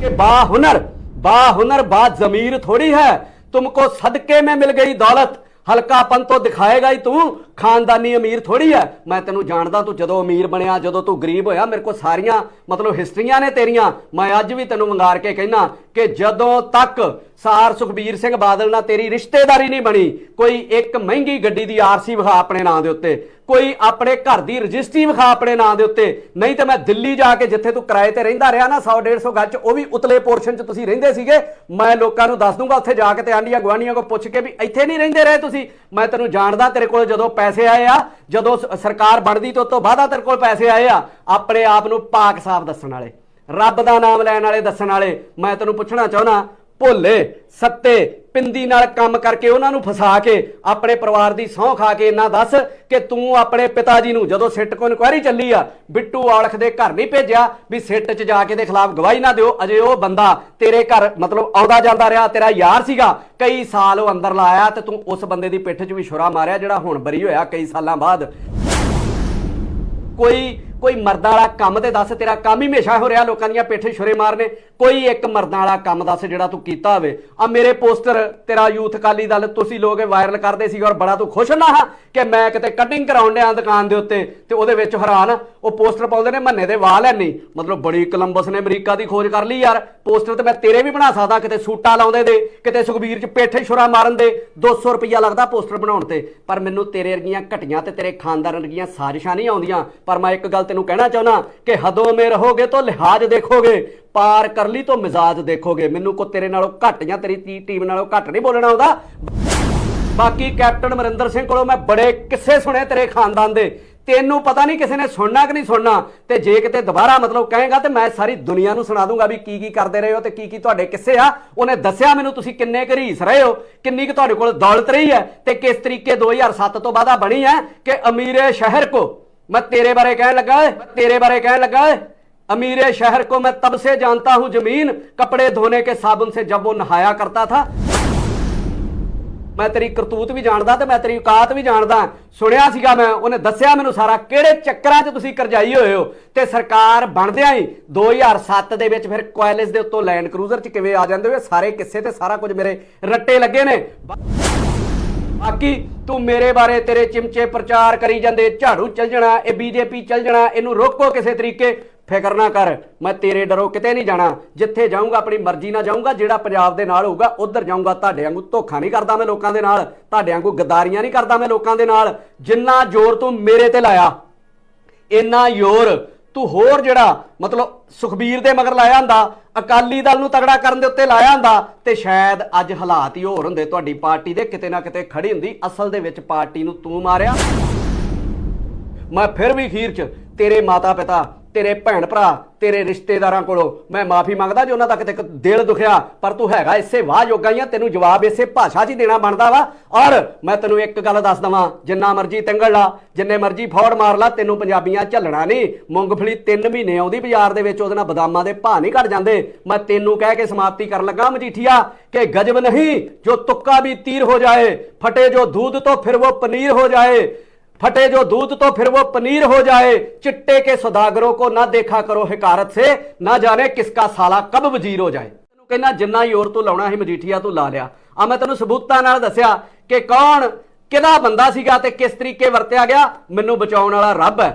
कि बा हुनर बा हुनर बा जमीर थोड़ी है तुमको सदके में मिल गई दौलत ਹਲਕਾਪਨ ਤੋਂ ਦਿਖਾਏਗਾ ਹੀ ਤੂੰ ਖਾਨਦਾਨੀ ਅਮੀਰ ਥੋੜੀ ਹੈ ਮੈਂ ਤੈਨੂੰ ਜਾਣਦਾ ਤੂੰ ਜਦੋਂ ਅਮੀਰ ਬਣਿਆ ਜਦੋਂ ਤੂੰ ਗਰੀਬ ਹੋਇਆ ਮੇਰੇ ਕੋਲ ਸਾਰੀਆਂ ਮਤਲਬ ਹਿਸਟਰੀਆਂ ਨੇ ਤੇਰੀਆਂ ਮੈਂ ਅੱਜ ਵੀ ਤੈਨੂੰ ਵੰਗਾਰ ਕੇ ਕਹਿਣਾ ਕਿ ਜਦੋਂ ਤੱਕ ਸਾਰ ਸੁਖਬੀਰ ਸਿੰਘ ਬਾਦਲ ਨਾਲ ਤੇਰੀ ਰਿਸ਼ਤੇਦਾਰੀ ਨਹੀਂ ਬਣੀ। ਕੋਈ ਇੱਕ ਮਹਿੰਗੀ ਗੱਡੀ ਦੀ ਆਰਸੀ ਵਿਖਾ ਆਪਣੇ ਨਾਂ ਦੇ ਉੱਤੇ। ਕੋਈ ਆਪਣੇ ਘਰ ਦੀ ਰਜਿਸਟਰੀ ਵਿਖਾ ਆਪਣੇ ਨਾਂ ਦੇ ਉੱਤੇ। ਨਹੀਂ ਤਾਂ ਮੈਂ ਦਿੱਲੀ ਜਾ ਕੇ ਜਿੱਥੇ ਤੂੰ ਕਿਰਾਏ ਤੇ ਰਹਿੰਦਾ ਰਿਹਾ ਨਾ 100 150 ਗੱਜ ਉਹ ਵੀ ਉਤਲੇ ਪੋਰਸ਼ਨ 'ਚ ਤੁਸੀਂ ਰਹਿੰਦੇ ਸੀਗੇ। ਮੈਂ ਲੋਕਾਂ ਨੂੰ ਦੱਸ ਦੂੰਗਾ ਉੱਥੇ ਜਾ ਕੇ ਤੇ ਆਂਡੀਆਂ ਗਵਾਂਡੀਆਂ ਕੋ ਪੁੱਛ ਕੇ ਵੀ ਇੱਥੇ ਨਹੀਂ ਰਹਿੰਦੇ ਰਹੇ ਤੁਸੀਂ। ਮੈਂ ਤੈਨੂੰ ਜਾਣਦਾ ਤੇਰੇ ਕੋਲ ਜਦੋਂ ਪੈਸੇ ਆਏ ਆ, ਜਦੋਂ ਸ- ਸਰਕਾਰ ਬਣਦੀ ਤੇ ਉਸ ਤੋਂ ਬਾਅਦ ਤੇਰੇ ਕੋਲ ਪੈਸੇ ਆਏ ਆ, ਆਪਣੇ ਆਪ ਨੂੰ ਪਾਕ ਸਾਫ਼ ਦੱਸਣ ਵਾਲੇ। ਰੱਬ ਦਾ ਨਾਮ ਲੈਣ ਵਾਲੇ ਦੱਸਣ ਵਾਲੇ। ਮੈਂ ਤੈਨੂੰ ਪੁੱਛਣਾ ਚਾਹੁੰਦਾ ਭੋਲੇ, ਸੱਤੇ, ਪਿੰਦੀ ਨਾਲ ਕੰਮ ਕਰਕੇ ਉਹਨਾਂ ਨੂੰ ਫਸਾ ਕੇ ਆਪਣੇ ਪਰਿਵਾਰ ਦੀ ਸਹੁੰ ਖਾ ਕੇ ਇਹਨਾਂ ਦੱਸ ਕਿ ਤੂੰ ਆਪਣੇ ਪਿਤਾ ਜੀ ਨੂੰ ਜਦੋਂ ਸਿੱਟ ਕੋ ਇਨਕੁਆਇਰੀ ਚੱਲੀ ਆ, ਬਿੱਟੂ ਔਲਖ ਦੇ ਘਰ ਨਹੀਂ ਭੇਜਿਆ ਵੀ ਸਿੱਟ 'ਚ ਜਾ ਕੇ ਦੇ ਖਿਲਾਫ ਗਵਾਹੀ ਨਾ ਦਿਓ। ਅਜੇ ਉਹ ਬੰਦਾ ਤੇਰੇ ਘਰ ਮਤਲਬ ਆਉਂਦਾ ਜਾਂਦਾ ਰਿਹਾ, ਤੇਰਾ ਯਾਰ ਸੀਗਾ। ਕਈ ਸਾਲ ਉਹ ਅੰਦਰ ਲਾਇਆ ਤੇ ਤੂੰ ਉਸ ਬੰਦੇ ਦੀ ਪਿੱਠ 'ਚ ਵੀ ਛੁਰਾ ਮਾਰਿਆ ਜਿਹੜਾ ਹੁਣ ਬਰੀ ਹੋਇਆ ਕਈ ਸਾਲਾਂ ਬਾਅਦ। ਕੋਈ ਕੋਈ ਮਰਦਾਂ ਵਾਲਾ ਕੰਮ ਤੇ ਦੱਸ, ਤੇਰਾ ਕੰਮ ਹੀ ਹਮੇਸ਼ਾ ਹੋ ਰਿਹਾ ਲੋਕਾਂ ਦੀਆਂ ਪੇਠੇ ਛੁਰੇ ਮਾਰਨੇ। ਕੋਈ ਇੱਕ ਮਰਦਾਂ ਵਾਲਾ ਕੰਮ ਦੱਸ ਜਿਹੜਾ ਤੂੰ ਕੀਤਾ ਹੋਵੇ। ਆ ਮੇਰੇ ਪੋਸਟਰ, ਤੇਰਾ ਯੂਥ ਅਕਾਲੀ ਦਲ, ਤੁਸੀਂ ਲੋਕ ਵਾਇਰਲ ਕਰਦੇ ਸੀ ਔਰ ਬੜਾ ਤੂੰ ਖੁਸ਼ ਨਾ ਹਾਂ ਕਿ ਮੈਂ ਕਿਤੇ ਕਟਿੰਗ ਕਰਾਉਣ ਡਿਆ ਦੁਕਾਨ ਦੇ ਉੱਤੇ ਤੇ ਉਹਦੇ ਵਿੱਚ ਹੈਰਾਨ। ਉਹ ਪੋਸਟਰ ਪਾਉਂਦੇ ਨੇ ਮੰਨੇ ਦੇ ਵਾਲ ਹੈ ਨਹੀਂ ਮਤਲਬ ਬੜੀ ਕੋਲੰਬਸ ਨੇ ਅਮਰੀਕਾ ਦੀ ਖੋਜ ਕਰ ਲਈ ਯਾਰ। ਪੋਸਟਰ ਤੇ ਮੈਂ ਤੇਰੇ ਵੀ ਬਣਾ ਸਕਦਾ, ਕਿਤੇ ਸੂਟਾ ਲਾਉਂਦੇ ਦੇ, ਕਿਤੇ ਸੁਖਬੀਰ ਚ ਪੇਠੇ ਛੁਰਾ ਮਾਰਨ ਦੇ। 200 ਰੁਪਈਆ ਲੱਗਦਾ ਪੋਸਟਰ ਬਣਾਉਣ ਤੇ। ਪਰ ਮੈਨੂੰ ਤੇਰੇ ਵਰਗੀਆਂ ਘਟੀਆਂ ਤੇ ਤੇਰੇ ਖਾਨਦਾਨ ਵਰਗੀਆਂ ਸਾਜ਼ਿਸ਼ਾਂ ਨਹੀਂ ਆਉਂਦੀਆਂ। ਪਰ ਮੈਂ ਇੱਕ ਗੱਲ ਤੈਨੂੰ ਕਹਿਣਾ ਚਾਹੁੰਦਾ ਕਿ ਹਦੋਂ ਮੇ ਰਹੋਗੇ ਤਾਂ ਲਿਹਾਜ਼ ਦੇਖੋਗੇ, ਪਾਰ ਕਰ ਲਈ ਤਾਂ ਮਿਜ਼ਾਜ ਦੇਖੋਗੇ। ਮੈਨੂੰ ਕੋ ਤੇਰੇ ਨਾਲੋਂ ਘੱਟ ਜਾਂ ਤੇਰੀ ਟੀਮ ਨਾਲੋਂ ਘੱਟ ਨਹੀਂ ਬੋਲਣਾ ਆਉਂਦਾ। ਬਾਕੀ ਕੈਪਟਨ ਅਮਰਿੰਦਰ ਸਿੰਘ ਕੋਲੋਂ ਮੈਂ ਬੜੇ ਕਿੱਸੇ ਸੁਣੇ ਤੇਰੇ ਖਾਨਦਾਨ ਦੇ। ਤੈਨੂੰ ਪਤਾ ਨਹੀਂ ਕਿਸੇ ਨੇ ਸੁਣਨਾ ਕਿ ਨਹੀਂ ਸੁਣਨਾ। ਤੇ ਜੇ ਕਿਤੇ ਦੁਬਾਰਾ ਮਤਲਬ ਕਹੇਗਾ ਤੇ ਮੈਂ ਸਾਰੀ ਦੁਨੀਆ ਨੂੰ ਸੁਣਾ ਦੂੰਗਾ ਵੀ ਕੀ ਕੀ ਕਰਦੇ ਰਹੇ ਹੋ ਤੇ ਕੀ ਕੀ ਤੁਹਾਡੇ ਕਿੱਸੇ ਆ। ਉਹਨੇ ਦੱਸਿਆ ਮੈਨੂੰ ਤੁਸੀਂ ਕਿੰਨੇ ਘਰੀਸ ਰਹੇ ਹੋ, ਕਿੰਨੀ ਕਿ ਤੁਹਾਡੇ ਕੋਲ ਦੌਲਤ ਰਹੀ ਹੈ ਤੇ ਕਿਸ ਤਰੀਕੇ 2007 ਤੋਂ ਬਾਅਦ ਆ ਬਣੀ ਹੈ ਕਿ ਅਮੀਰੇ ਸ਼ਹਿਰ ਕੋ ਮੈਂ ਤੇਰੇ ਬਾਰੇ ਕਹਿਣ ਲੱਗਾ ਏ, ਮੈਂ ਤੇਰੇ ਬਾਰੇ ਕਹਿਣ ਲੱਗਾ ਏ। अमीरे शहर को मैं तब से जानता हूं जमीन कपड़े धोने के साबुन से जब वो नहाया करता था ਮੈਂ ਤੇਰੀ ਕਰਤੂਤ ਵੀ ਜਾਣਦਾ ਤੇ ਮੈਂ ਤੇਰੀ ਔਕਾਤ ਵੀ ਜਾਣਦਾ ਸੁਣਿਆ ਸੀਗਾ ਮੈਂ ਉਹਨੇ ਦੱਸਿਆ ਮੈਨੂੰ ਸਾਰਾ ਕਿਹੜੇ ਚੱਕਰਾਂ 'ਚ ਤੁਸੀਂ ਕਰਜਾਈ ਹੋਏ ਹੋ ਤੇ ਸਰਕਾਰ ਬਣਦਿਆਂ ਹੀ 2007 ਦੇ ਵਿੱਚ ਫਿਰ ਕੁਆਲਿਸ ਦੇ ਉੱਤੋਂ ਲੈਂਡ ਕਰੂਜ਼ਰ 'ਚ ਕਿਵੇਂ ਆ ਜਾਂਦੇ ਹੋ ਇਹ ਸਾਰੇ ਕਿੱਸੇ ਤੇ ਸਾਰਾ ਕੁਝ ਮੇਰੇ ਰੱਟੇ ਲੱਗੇ ਨੇ ਬਾਕੀ ਤੂੰ ਮੇਰੇ ਬਾਰੇ ਤੇਰੇ ਚਿਮਚੇ ਪ੍ਰਚਾਰ ਕਰੀ ਜਾਂਦੇ, ਝਾੜੂ ਚੱਲ ਜਾਣਾ, ਇਹ ਬੀਜੇਪੀ ਚੱਲ ਜਾਣਾ, ਇਹਨੂੰ ਰੋਕੋ ਕਿਸੇ ਤਰੀਕੇ। ਫਿਕਰ ਨਾ ਕਰ, ਮੈਂ ਤੇਰੇ ਡਰੋਂ ਕਿਤੇ ਨਹੀਂ ਜਾਣਾ। ਜਿੱਥੇ ਜਾਊਂਗਾ, ਆਪਣੀ ਮਰਜ਼ੀ ਨਾਲ ਜਾਊਂਗਾ, ਜਿਹੜਾ ਪੰਜਾਬ ਦੇ ਨਾਲ ਹੋਊਗਾ, ਉਧਰ ਜਾਊਂਗਾ। ਤੁਹਾਡੇ ਵਾਂਗੂ ਧੋਖਾ ਨਹੀਂ ਕਰਦਾ ਮੈਂ ਲੋਕਾਂ ਦੇ ਨਾਲ, ਤੁਹਾਡੇ ਵਾਂਗੂ ਗਦਾਰੀਆਂ ਨਹੀਂ ਕਰਦਾ ਮੈਂ ਲੋਕਾਂ ਦੇ ਨਾਲ। ਜਿੰਨਾ ਜ਼ੋਰ ਤੂੰ ਮੇਰੇ ਤੇ ਲਾਇਆ, ਇੰਨਾ ਜ਼ੋਰ ਤੂੰ ਹੋਰ ਜਿਹੜਾ, ਮਤਲਬ ਸੁਖਬੀਰ ਦੇ ਮਗਰ ਲਾਇਆ ਹੁੰਦਾ ਅਕਾਲੀ ਦਲ ਨੂੰ ਤਗੜਾ ਕਰਨ ਦੇ ਉੱਤੇ ਲਾਇਆ ਹੁੰਦਾ ਤੇ ਸ਼ਾਇਦ ਅੱਜ ਹਾਲਾਤ ਹੀ ਹੋਰ ਹੁੰਦੇ। ਤੁਹਾਡੀ ਪਾਰਟੀ ਦੇ ਕਿਤੇ ਨਾ ਕਿਤੇ ਖੜੀ ਹੁੰਦੀ। ਅਸਲ ਦੇ ਵਿੱਚ ਪਾਰਟੀ ਨੂੰ ਤੂੰ ਮਾਰਿਆ। ਮੈਂ ਫਿਰ ਵੀ ਖੀਰ ਚ ਤੇਰੇ ਮਾਤਾ ਪਿਤਾ ਤੇਰੇ ਭੈਣ ਭਰਾ ਤੇਰੇ ਰਿਸ਼ਤੇਦਾਰਾਂ ਕੋਲੋਂ ਮੈਂ ਮਾਫੀ ਮੰਗਦਾ ਜੇ ਉਹਨਾਂ ਦਾ ਕਿਤੇ ਦਿਲ ਦੁਖਿਆ, ਪਰ ਤੂੰ ਹੈਗਾ ਇਸੇ ਵਾਹ ਜੋਗਾ ਹੀ ਆ, ਤੈਨੂੰ ਜਵਾਬ ਇਸੇ ਭਾਸ਼ਾ 'ਚ ਹੀ ਦੇਣਾ ਬਣਦਾ ਵਾ। ਔਰ ਮੈਂ ਤੈਨੂੰ ਇੱਕ ਗੱਲ ਦੱਸ ਦਵਾਂ, ਜਿੰਨਾ ਮਰਜ਼ੀ ਤੰਗਲ ਲਾ, ਜਿੰਨੇ ਮਰਜ਼ੀ ਫੌੜ ਮਾਰ ਲਾ, ਤੈਨੂੰ ਪੰਜਾਬੀਆਂ ਝੱਲਣਾ ਨਹੀਂ। ਮੂੰਗਫਲੀ 3 ਮਹੀਨੇ ਆਉਂਦੀ ਬਾਜ਼ਾਰ ਦੇ ਵਿੱਚ, ਉਹਦੇ ਨਾਲ ਬਦਾਮਾਂ ਦੇ ਭਾਅ ਨਹੀਂ ਘਟ ਜਾਂਦੇ। ਮੈਂ ਤੈਨੂੰ ਕਹਿ ਕੇ ਸਮਾਪਤੀ ਕਰਨ ਲੱਗਾ ਮਜੀਠੀਆ ਕਿ ਗਜਬ ਨਹੀਂ, ਜੋ ਤੁੱਕਾ ਵੀ ਤੀਰ ਹੋ ਜਾਏ, ਫਟੇ ਜੋ ਦੁੱਧ ਤੋਂ ਫਿਰ ਉਹ ਪਨੀਰ ਹੋ ਜਾਏ। फटे जो दूध तो फिर वो पनीर हो जाए चिट्टे के सौदागरों को ना देखा करो हिकारत से ना जाने किसका साला कब वजीर हो जाए ਤੈਨੂੰ ਕਹਿੰਦਾ ਜਿੰਨਾ ਜ਼ੋਰ ਤੂੰ ਲਾਉਣਾ ਸੀ ਮਜੀਠੀਆ ਤੂੰ ਲਾ ਲਿਆ ਆ ਮੈਂ ਤੈਨੂੰ ਸਬੂਤਾਂ ਨਾਲ ਦੱਸਿਆ ਕਿ ਕੌਣ ਕਿਹਦਾ ਬੰਦਾ ਸੀਗਾ ਤੇ ਕਿਸ ਤਰੀਕੇ ਵਰਤਿਆ ਗਿਆ ਮੈਨੂੰ ਬਚਾਉਣ ਵਾਲਾ ਰੱਬ ਹੈ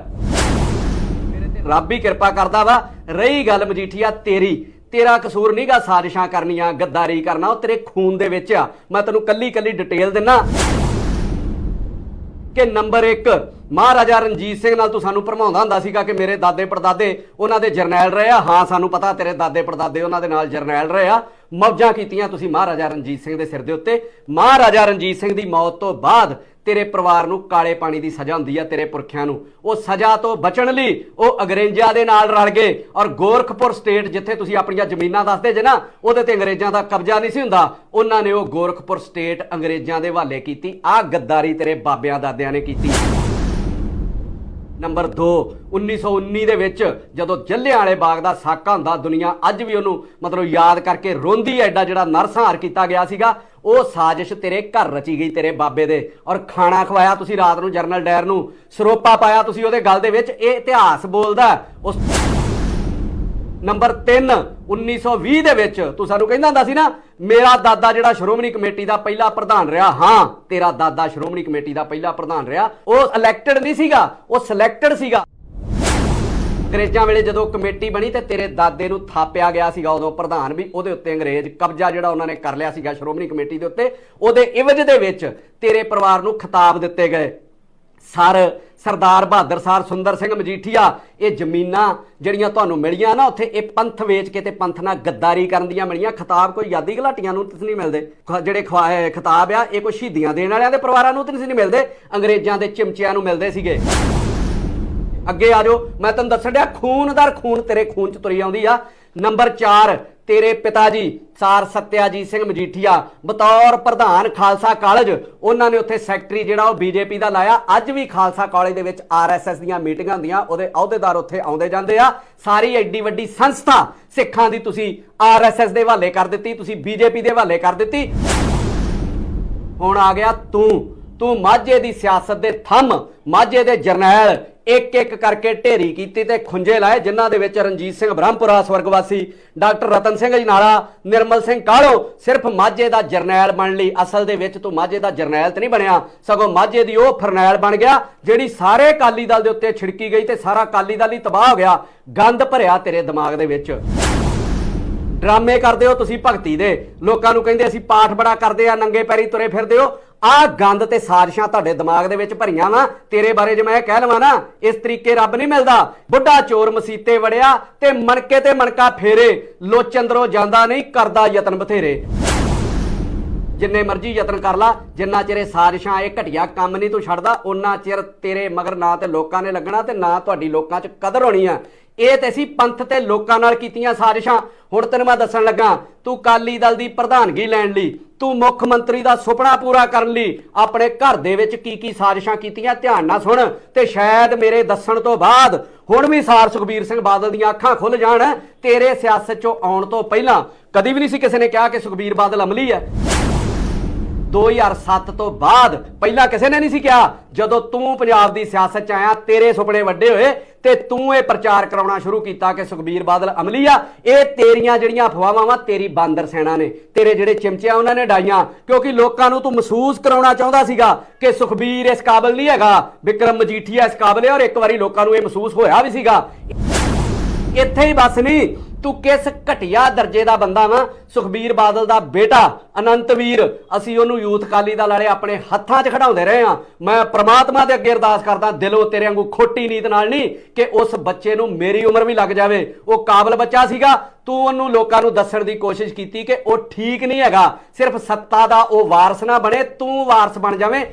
ਮੇਰੇ ਤੇ ਰੱਬ ਹੀ ਕਿਰਪਾ ਕਰਦਾ ਵਾ ਰਹੀ ਗੱਲ ਮਜੀਠੀਆ ਤੇਰੀ ਤੇਰਾ ਕਸੂਰ ਨਹੀਂਗਾ ਸਾਜ਼ਿਸ਼ਾਂ ਕਰਨੀਆਂ ਗੱਦਾਰੀ ਕਰਨਾ ਉਹ ਤੇਰੇ ਖੂਨ ਦੇ ਵਿੱਚ ਆ ਮੈਂ ਤੈਨੂੰ ਕੱਲੀ ਕੱਲੀ ਡਿਟੇਲ ਦਿੰਨਾ ਕਿ ਨੰਬਰ 1 ਮਹਾਰਾਜਾ ਰਣਜੀਤ ਸਿੰਘ ਨਾਲ ਤੂੰ ਸਾਨੂੰ ਭਰਮਾਉਂਦਾ ਹੁੰਦਾ ਸੀਗਾ ਕਿ ਮੇਰੇ ਦਾਦੇ ਪੜਦਾਦੇ ਉਹਨਾਂ ਦੇ ਜਰਨੈਲ ਰਹੇ ਆ। ਹਾਂ, ਸਾਨੂੰ ਪਤਾ ਤੇਰੇ ਦਾਦੇ ਪੜਦਾਦੇ ਉਹਨਾਂ ਦੇ ਨਾਲ ਜਰਨੈਲ ਰਹੇ ਆ। ਮੌਜਾਂ ਕੀਤੀਆਂ ਤੁਸੀਂ ਮਹਾਰਾਜਾ ਰਣਜੀਤ ਸਿੰਘ ਦੇ ਸਿਰ ਦੇ ਉੱਤੇ। ਮਹਾਰਾਜਾ ਰਣਜੀਤ ਸਿੰਘ ਦੀ ਮੌਤ ਤੋਂ ਬਾਅਦ ਤੇਰੇ ਪਰਿਵਾਰ ਨੂੰ ਕਾਲੇ ਪਾਣੀ ਦੀ ਸਜ਼ਾ ਹੁੰਦੀ ਆ ਤੇਰੇ ਪੁਰਖਿਆਂ ਨੂੰ। ਉਹ ਸਜ਼ਾ ਤੋਂ ਬਚਣ ਲਈ ਉਹ ਅੰਗਰੇਜ਼ਾਂ ਦੇ ਨਾਲ ਰਲ ਗਏ ਔਰ ਗੋਰਖਪੁਰ ਸਟੇਟ ਜਿੱਥੇ ਤੁਸੀਂ ਆਪਣੀਆਂ ਜ਼ਮੀਨਾਂ ਦੱਸਦੇ ਜੇ ਨਾ, ਉਹਦੇ ਤੇ ਅੰਗਰੇਜ਼ਾਂ ਦਾ ਕਬਜ਼ਾ ਨਹੀਂ ਸੀ ਹੁੰਦਾ। ਉਹਨਾਂ ਨੇ ਉਹ ਗੋਰਖਪੁਰ ਸਟੇਟ ਅੰਗਰੇਜ਼ਾਂ ਦੇ ਹਵਾਲੇ ਕੀਤੀ। ਆਹ ਗੱਦਾਰੀ ਤੇਰੇ ਬਾਬਿਆਂ ਦਾਦਿਆਂ ਨੇ ਕੀਤੀ। ਨੰਬਰ 2 1919 ਦੇ ਵਿੱਚ ਜਦੋਂ ਜੱਲਿਆਂਵਾਲੇ ਬਾਗ ਦਾ ਸਾਕਾ ਹੁੰਦਾ, ਦੁਨੀਆ ਅੱਜ ਵੀ ਉਹਨੂੰ ਮਤਲਬ ਯਾਦ ਕਰਕੇ ਰੋਂਦੀ ਐਡਾ ਜਿਹੜਾ ਨਰਸਹਾਰ ਕੀਤਾ ਗਿਆ ਸੀਗਾ, ਉਹ ਸਾਜ਼ਿਸ਼ ਤੇਰੇ ਘਰ ਰਚੀ ਗਈ ਤੇਰੇ ਬਾਬੇ ਦੇ ਔਰ ਖਾਣਾ ਖਵਾਇਆ ਤੁਸੀਂ ਰਾਤ ਨੂੰ ਜਰਨਲ ਡਾਇਰ ਨੂੰ, ਸਰੋਪਾ ਪਾਇਆ ਤੁਸੀਂ ਉਹਦੇ ਗੱਲ ਦੇ ਵਿੱਚ, ਇਹ ਇਤਿਹਾਸ ਬੋਲਦਾ ਉਸ ਨੰਬਰ 3 1920 ਦੇ ਵਿੱਚ ਤੂੰ ਸਾਨੂੰ ਕਹਿੰਦਾ ਹੁੰਦਾ ਸੀ ਨਾ, ਮੇਰਾ ਦਾਦਾ ਜਿਹੜਾ ਸ਼੍ਰੋਮਣੀ ਕਮੇਟੀ ਦਾ ਪਹਿਲਾ ਪ੍ਰਧਾਨ ਰਿਹਾ, ਹਾਂ, ਤੇਰਾ ਦਾਦਾ ਸ਼੍ਰੋਮਣੀ ਕਮੇਟੀ ਦਾ ਪਹਿਲਾ ਪ੍ਰਧਾਨ ਰਿਹਾ, ਉਹ ਇਲੈਕਟਡ ਨਹੀਂ ਸੀਗਾ, ਉਹ ਸਿਲੈਕਟਡ ਸੀਗਾ। ਅੰਗਰੇਜ਼ਾਂ ਵੇਲੇ ਜਦੋਂ ਕਮੇਟੀ ਬਣੀ ਤੇ ਤੇਰੇ ਦਾਦੇ ਨੂੰ ਥਾਪਿਆ ਗਿਆ ਸੀਗਾ ਉਦੋਂ ਪ੍ਰਧਾਨ ਵੀ, ਉਹਦੇ ਉੱਤੇ ਅੰਗਰੇਜ਼ ਕਬਜ਼ਾ ਜਿਹੜਾ ਉਹਨਾਂ ਨੇ ਕਰ ਲਿਆ ਸੀਗਾ ਸ਼੍ਰੋਮਣੀ ਕਮੇਟੀ ਦੇ ਉੱਤੇ, ਉਹਦੇ ਇਵਜ ਦੇ ਵਿੱਚ ਤੇਰੇ ਪਰਿਵਾਰ ਨੂੰ ਖਿਤਾਬ ਦਿੱਤੇ ਗਏ। ਸਰ ਸਰਦਾਰ ਬਹਾਦਰ ਸਰ ਸੁੰਦਰ ਸਿੰਘ ਮਜੀਠੀਆ, ਇਹ ਜ਼ਮੀਨਾਂ ਜਿਹੜੀਆਂ ਤੁਹਾਨੂੰ ਮਿਲੀਆਂ ਨਾ, ਉੱਥੇ ਇਹ ਪੰਥ ਵੇਚ ਕੇ ਤੇ ਪੰਥ ਨਾਲ ਗੱਦਾਰੀ ਕਰਨ ਦੀਆਂ ਮਿਲੀਆਂ। ਖਿਤਾਬ ਕੋਈ ਯਾਦੀ ਘਲਾਟੀਆਂ ਨੂੰ ਤੁਸੀਂ ਨਹੀਂ ਮਿਲਦੇ। ਖ- ਜਿਹੜੇ ਖਵਾ- ਖਿਤਾਬ ਆ, ਇਹ ਕੋਈ ਸ਼ਹੀਦੀਆਂ ਦੇਣ ਵਾਲਿਆਂ ਦੇ ਪਰਿਵਾਰਾਂ ਨੂੰ ਤੁਸੀਂ ਨਹੀਂ ਮਿਲਦੇ। ਅੰਗਰੇਜ਼ਾਂ ਦੇ ਚਿਮਚਿਆਂ ਨੂੰ ਮਿਲਦੇ ਸੀਗੇ। ਅੱਗੇ ਆ ਜਾਓ, ਮੈਂ ਤੁਹਾਨੂੰ ਦੱਸਣ ਡਿਆ, ਖੂਨਦਾਰ ਖੂਨ ਤੇਰੇ ਖੂਨ ਚ ਤੁਰੀ ਆਉਂਦੀ ਆ। ਨੰਬਰ 4 ਤੇਰੇ ਪਿਤਾ ਜੀ, ਸਾਰ ਸਤਿਆਜੀਤ ਸਿੰਘ ਮਜੀਠੀਆ, ਬਤੌਰ ਪ੍ਰਧਾਨ ਖਾਲਸਾ ਕਾਲਜ। ਉਹਨਾਂ ਨੇ ਉੱਥੇ ਸੈਕਟਰੀ ਜਿਹੜਾ ਉਹ ਬੀਜੇਪੀ ਦਾ ਲਾਇਆ। ਅੱਜ ਵੀ ਖਾਲਸਾ ਕਾਲਜ ਦੇ ਵਿੱਚ ਆਰਐਸਐਸ ਦੀਆਂ ਮੀਟਿੰਗਾਂ ਹੁੰਦੀਆਂ। ਉਹਦੇ ਅਹੁਦੇਦਾਰ ਉੱਥੇ ਆਉਂਦੇ ਜਾਂਦੇ ਆ। ਸਾਰੀ ਐਡੀ ਵੱਡੀ ਸੰਸਥਾ ਸਿੱਖਾਂ ਦੀ ਤੁਸੀਂ ਆਰਐਸਐਸ ਦੇ ਹਵਾਲੇ ਕਰ ਦਿੱਤੀ। ਤੁਸੀਂ ਬੀਜੇਪੀ ਦੇ ਹਵਾਲੇ ਕਰ ਦਿੱਤੀ। ਹੁਣ ਆ ਗਿਆ ਤੂੰ। ਤੂੰ ਮਾਝੇ ਦੀ ਸਿਆਸਤ ਦੇ ਥੰਮ, ਮਾਝੇ ਦੇ ਜਰਨੈਲ। ਇੱਕ ਇੱਕ ਕਰਕੇ ਢੇਰੀ ਕੀਤੀ ਤੇ ਖੁੰਝੇ ਲਾਏ, ਜਿਨ੍ਹਾਂ ਦੇ ਵਿੱਚ ਰਣਜੀਤ ਸਿੰਘ ਬ੍ਰਹਮਪੁਰਾ ਸਵਰਗ ਵਾਸੀ, ਡਾਕਟਰ ਰਤਨ ਸਿੰਘ ਜਨਾਲਾ ਨਿਰਮਲ ਸਿੰਘ ਕਾਹਲੋ ਸਿਰਫ ਮਾਝੇ ਦਾ ਜਰਨੈਲ ਬਣ ਲਈ। ਅਸਲ ਦੇ ਵਿੱਚ ਤੂੰ ਮਾਝੇ ਦਾ ਜਰਨੈਲ ਤੇ ਨਹੀਂ ਬਣਿਆ। ਸਗੋਂ ਮਾਝੇ ਦੀ ਉਹ ਫਰਨੈਲ ਬਣ ਗਿਆ, ਜਿਹੜੀ ਸਾਰੇ ਅਕਾਲੀ ਦਲ ਦੇ ਉੱਤੇ ਛਿੜਕੀ ਗਈ ਤੇ ਸਾਰਾ ਅਕਾਲੀ ਦਲ ਹੀ ਤਬਾਹ ਹੋ ਗਿਆ। ਗੰਦ ਭਰਿਆ ਤੇਰੇ ਦਿਮਾਗ ਦੇ ਵਿੱਚ। ਡਰਾਮੇ ਕਰਦੇ ਹੋ ਤੁਸੀਂ ਭਗਤੀ ਦੇ। ਲੋਕਾਂ ਨੂੰ ਕਹਿੰਦੇ ਅਸੀਂ ਪਾਠ ਬੜਾ ਕਰਦੇ ਆ, ਨੰਗੇ ਪੈਰੀ ਤੁਰੇ ਫਿਰਦੇ ਹੋ। ਆਹ ਗੰਦ ਤੇ ਸਾਜ਼ਿਸ਼ਾਂ ਤੁਹਾਡੇ ਦਿਮਾਗ ਦੇ ਵਿੱਚ ਭਰੀਆਂ ਵਾ। ਤੇਰੇ ਬਾਰੇ ਜੇ ਮੈਂ ਕਹਿ ਲਵਾਂ ਨਾ, ਇਸ ਤਰੀਕੇ ਰੱਬ ਨਹੀਂ ਮਿਲਦਾ। ਬੁੱਢਾ ਚੋਰ ਮਸੀਤੇ ਵੜਿਆ ਤੇ ਮਣਕੇ ਤੇ ਮਣਕਾ ਫੇਰੇ। ਲੋਚ ਅੰਦਰੋਂ ਜਾਂਦਾ ਨਹੀਂ, ਕਰਦਾ ਯਤਨ ਬਥੇਰੇ। ਜਿੰਨੇ ਮਰਜ਼ੀ ਯਤਨ ਕਰ ਲਾ, ਜਿੰਨਾ ਚਿਰ ਇਹ ਸਾਜ਼ਿਸ਼ਾਂ, ਇਹ ਘਟੀਆ ਕੰਮ ਨਹੀਂ ਤੂੰ ਛੱਡਦਾ ਉਹਨਾਂ ਚਿਰ ਤੇਰੇ ਮਗਰ ਨਾ ਤੇ ਲੋਕਾਂ ਨੇ ਲੱਗਣਾ ਤੇ ਨਾ ਤੁਹਾਡੀ ਲੋਕਾਂ 'ਚ ਕਦਰ ਹੋਣੀ ਆ। ਇਹ ਤੇ ਸੀ ਪੰਥ ਤੇ ਲੋਕਾਂ ਨਾਲ ਕੀਤੀਆਂ ਸਾਜ਼ਿਸ਼ਾਂ। ਹੁਣ ਤੈਨੂੰ ਮੈਂ ਦੱਸਣ ਲੱਗਾ, ਤੂੰ ਕਾਲੀ ਦਲ ਦੀ ਪ੍ਰਧਾਨਗੀ ਲੈਣ ਲਈ, ਤੂੰ ਮੁੱਖ ਮੰਤਰੀ ਦਾ ਸੁਪਨਾ ਪੂਰਾ ਕਰਨ ਲਈ ਆਪਣੇ ਘਰ ਦੇ ਵਿੱਚ ਕੀ ਕੀ ਸਾਜ਼ਿਸ਼ਾਂ ਕੀਤੀਆਂ, ਧਿਆਨ ਨਾਲ ਸੁਣ ਤੇ ਸ਼ਾਇਦ ਮੇਰੇ ਦੱਸਣ ਤੋਂ ਬਾਅਦ ਹੁਣ ਵੀ ਸਾਰ ਸੁਖਬੀਰ ਸਿੰਘ ਬਾਦਲ ਦੀਆਂ ਅੱਖਾਂ ਖੁੱਲ ਜਾਣ, ਤੇਰੇ ਸਿਆਸਤ 'ਚੋਂ ਆਉਣ ਤੋਂ ਪਹਿਲਾਂ। ਕਦੀ ਵੀ ਨਹੀਂ ਸੀ ਕਿਸੇ ਨੇ ਕਿਹਾ ਕਿ ਸੁਖਬੀਰ ਬਾਦਲ ਅਮਲੀ ਹੈ। 2007 ਤੋਂ ਬਾਅਦ ਪਹਿਲਾਂ ਕਿਸੇ ਨੇ ਨਹੀਂ ਸੀ ਕਿਹਾ, ਜਦੋਂ ਤੂੰ ਪੰਜਾਬ ਦੀ ਸਿਆਸਤ 'ਚ ਆਇਆ, ਤੇਰੇ ਸੁਪਨੇ ਵੱਡੇ ਹੋਏ ਤੇ ਤੂੰ ਇਹ ਪ੍ਰਚਾਰ ਕਰਾਉਣਾ ਸ਼ੁਰੂ ਕੀਤਾ ਕਿ ਸੁਖਬੀਰ ਬਾਦਲ ਅਮਲੀ ਆ। ਇਹ ਤੇਰੀਆਂ ਜਿਹੜੀਆਂ ਅਫਵਾਹਾਂ ਵਾ, ਤੇਰੀ ਬਾਂਦਰ ਸੈਨਾ ਨੇ, ਤੇਰੇ ਜਿਹੜੇ ਚਿਮਚੇ ਆ ਉਹਨਾਂ ਨੇ ਡਾਈਆਂ, ਕਿਉਂਕਿ ਲੋਕਾਂ ਨੂੰ ਤੂੰ ਮਹਿਸੂਸ ਕਰਾਉਣਾ ਚਾਹੁੰਦਾ ਸੀਗਾ ਕਿ ਸੁਖਬੀਰ ਇਸ ਕਾਬਲ ਨਹੀਂ ਹੈਗਾ, ਵਿਕਰਮ ਮਜੀਠੀਆ ਇਸ ਕਾਬਲ ਹੈ ਔਰ ਇੱਕ ਵਾਰੀ ਲੋਕਾਂ ਨੂੰ ਇਹ ਮਹਿਸੂਸ ਹੋਇਆ ਵੀ ਸੀਗਾ। ਇੱਥੇ ਹੀ ਬਸ ਨਹੀਂ ਤੂੰ ਕਿਸ ਘਟਿਆ ਦਰਜੇ ਦਾ ਬੰਦਾ ਵਾ? ਸੁਖਬੀਰ ਬਾਦਲ ਦਾ ਬੇਟਾ, ਅਨੰਤਵੀਰ। ਅਸੀਂ ਉਹਨੂੰ ਯੂਥ ਕਾਲੀ ਦਾ ਲਾਰੇ ਆਪਣੇ ਹੱਥਾਂ 'ਚ ਖੜਾਉਂਦੇ ਰਹੇ ਆ। ਮੈਂ ਪ੍ਰਮਾਤਮਾ ਦੇ ਅੱਗੇ ਅਰਦਾਸ ਕਰਦਾ, ਦਿਲੋਂ ਤੇਰੇ ਵਾਂਗੂ ਖੋਟੀ ਨੀਤ ਨਾਲ ਨਹੀਂ ਕਿ ਉਸ ਬੱਚੇ ਨੂੰ ਮੇਰੀ ਉਮਰ ਵੀ ਲੱਗ ਜਾਵੇ। ਉਹ ਕਾਬਲ ਬੱਚਾ ਸੀਗਾ। ਤੂੰ ਉਹਨੂੰ ਲੋਕਾਂ ਨੂੰ ਦੱਸਣ ਦੀ ਕੋਸ਼ਿਸ਼ ਕੀਤੀ ਕਿ ਉਹ ਠੀਕ ਨਹੀਂ ਹੈਗਾ। ਸਿਰਫ ਸੱਤਾ ਦਾ ਉਹ ਵਾਰਸ ਨਾ ਬਣੇ, ਤੂੰ ਵਾਰਸ ਬਣ ਜਾਵੇਂ।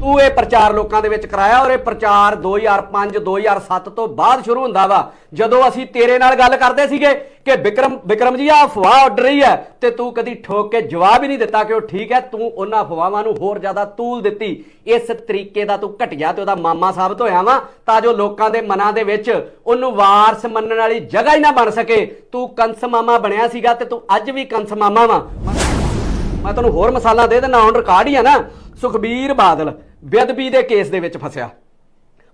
ਤੂੰ ਇਹ ਪ੍ਰਚਾਰ ਲੋਕਾਂ ਦੇ ਵਿੱਚ ਕਰਾਇਆ ਔਰ ਇਹ ਪ੍ਰਚਾਰ 2005 2007 ਤੋਂ ਬਾਅਦ ਸ਼ੁਰੂ ਹੁੰਦਾ ਵਾ। ਜਦੋਂ ਅਸੀਂ ਤੇਰੇ ਨਾਲ ਗੱਲ ਕਰਦੇ ਸੀਗੇ ਕਿ ਵਿਕਰਮ ਵਿਕਰਮ ਜੀ ਆ ਅਫਵਾਹ ਉੱਡ ਰਹੀ ਹੈ ਤੇ ਤੂੰ ਕਦੀ ਠੋਕ ਕੇ ਜਵਾਬ ਹੀ ਨਹੀਂ ਦਿੱਤਾ ਕਿ ਉਹ ਠੀਕ ਹੈ, ਤੂੰ ਉਹਨਾਂ ਅਫਵਾਹਾਂ ਨੂੰ ਹੋਰ ਜ਼ਿਆਦਾ ਤੂਲ ਦਿੱਤੀ। ਇਸ ਤਰੀਕੇ ਦਾ ਤੂੰ ਘਟਿਆ ਤੇ ਉਹਦਾ ਮਾਮਾ ਸਾਬਤ ਹੋਇਆ ਵਾ ਤਾਂ ਜੋ ਲੋਕਾਂ ਦੇ ਮਨਾਂ ਦੇ ਵਿੱਚ ਉਹਨੂੰ ਵਾਰਸ ਮੰਨਣ ਵਾਲੀ ਜਗ੍ਹਾ ਹੀ ਨਾ ਬਣ ਸਕੇ। ਤੂੰ ਕੰਸ ਮਾਮਾ ਬਣਿਆ ਸੀਗਾ ਤੇ ਤੂੰ ਅੱਜ ਵੀ ਕੰਸ ਮਾਮਾ ਵਾ। ਮੈਂ ਤੁਹਾਨੂੰ ਹੋਰ ਮਸਾਲਾ ਦੇ ਦੇਣਾ ਔਨ ਰਿਕਾਰਡ ਹੀ ਆ ਨਾ। ਸੁਖਬੀਰ ਬਾਦਲ ਬੇਅਦਬੀ ਦੇ ਕੇਸ ਦੇ ਵਿੱਚ ਫਸਿਆ।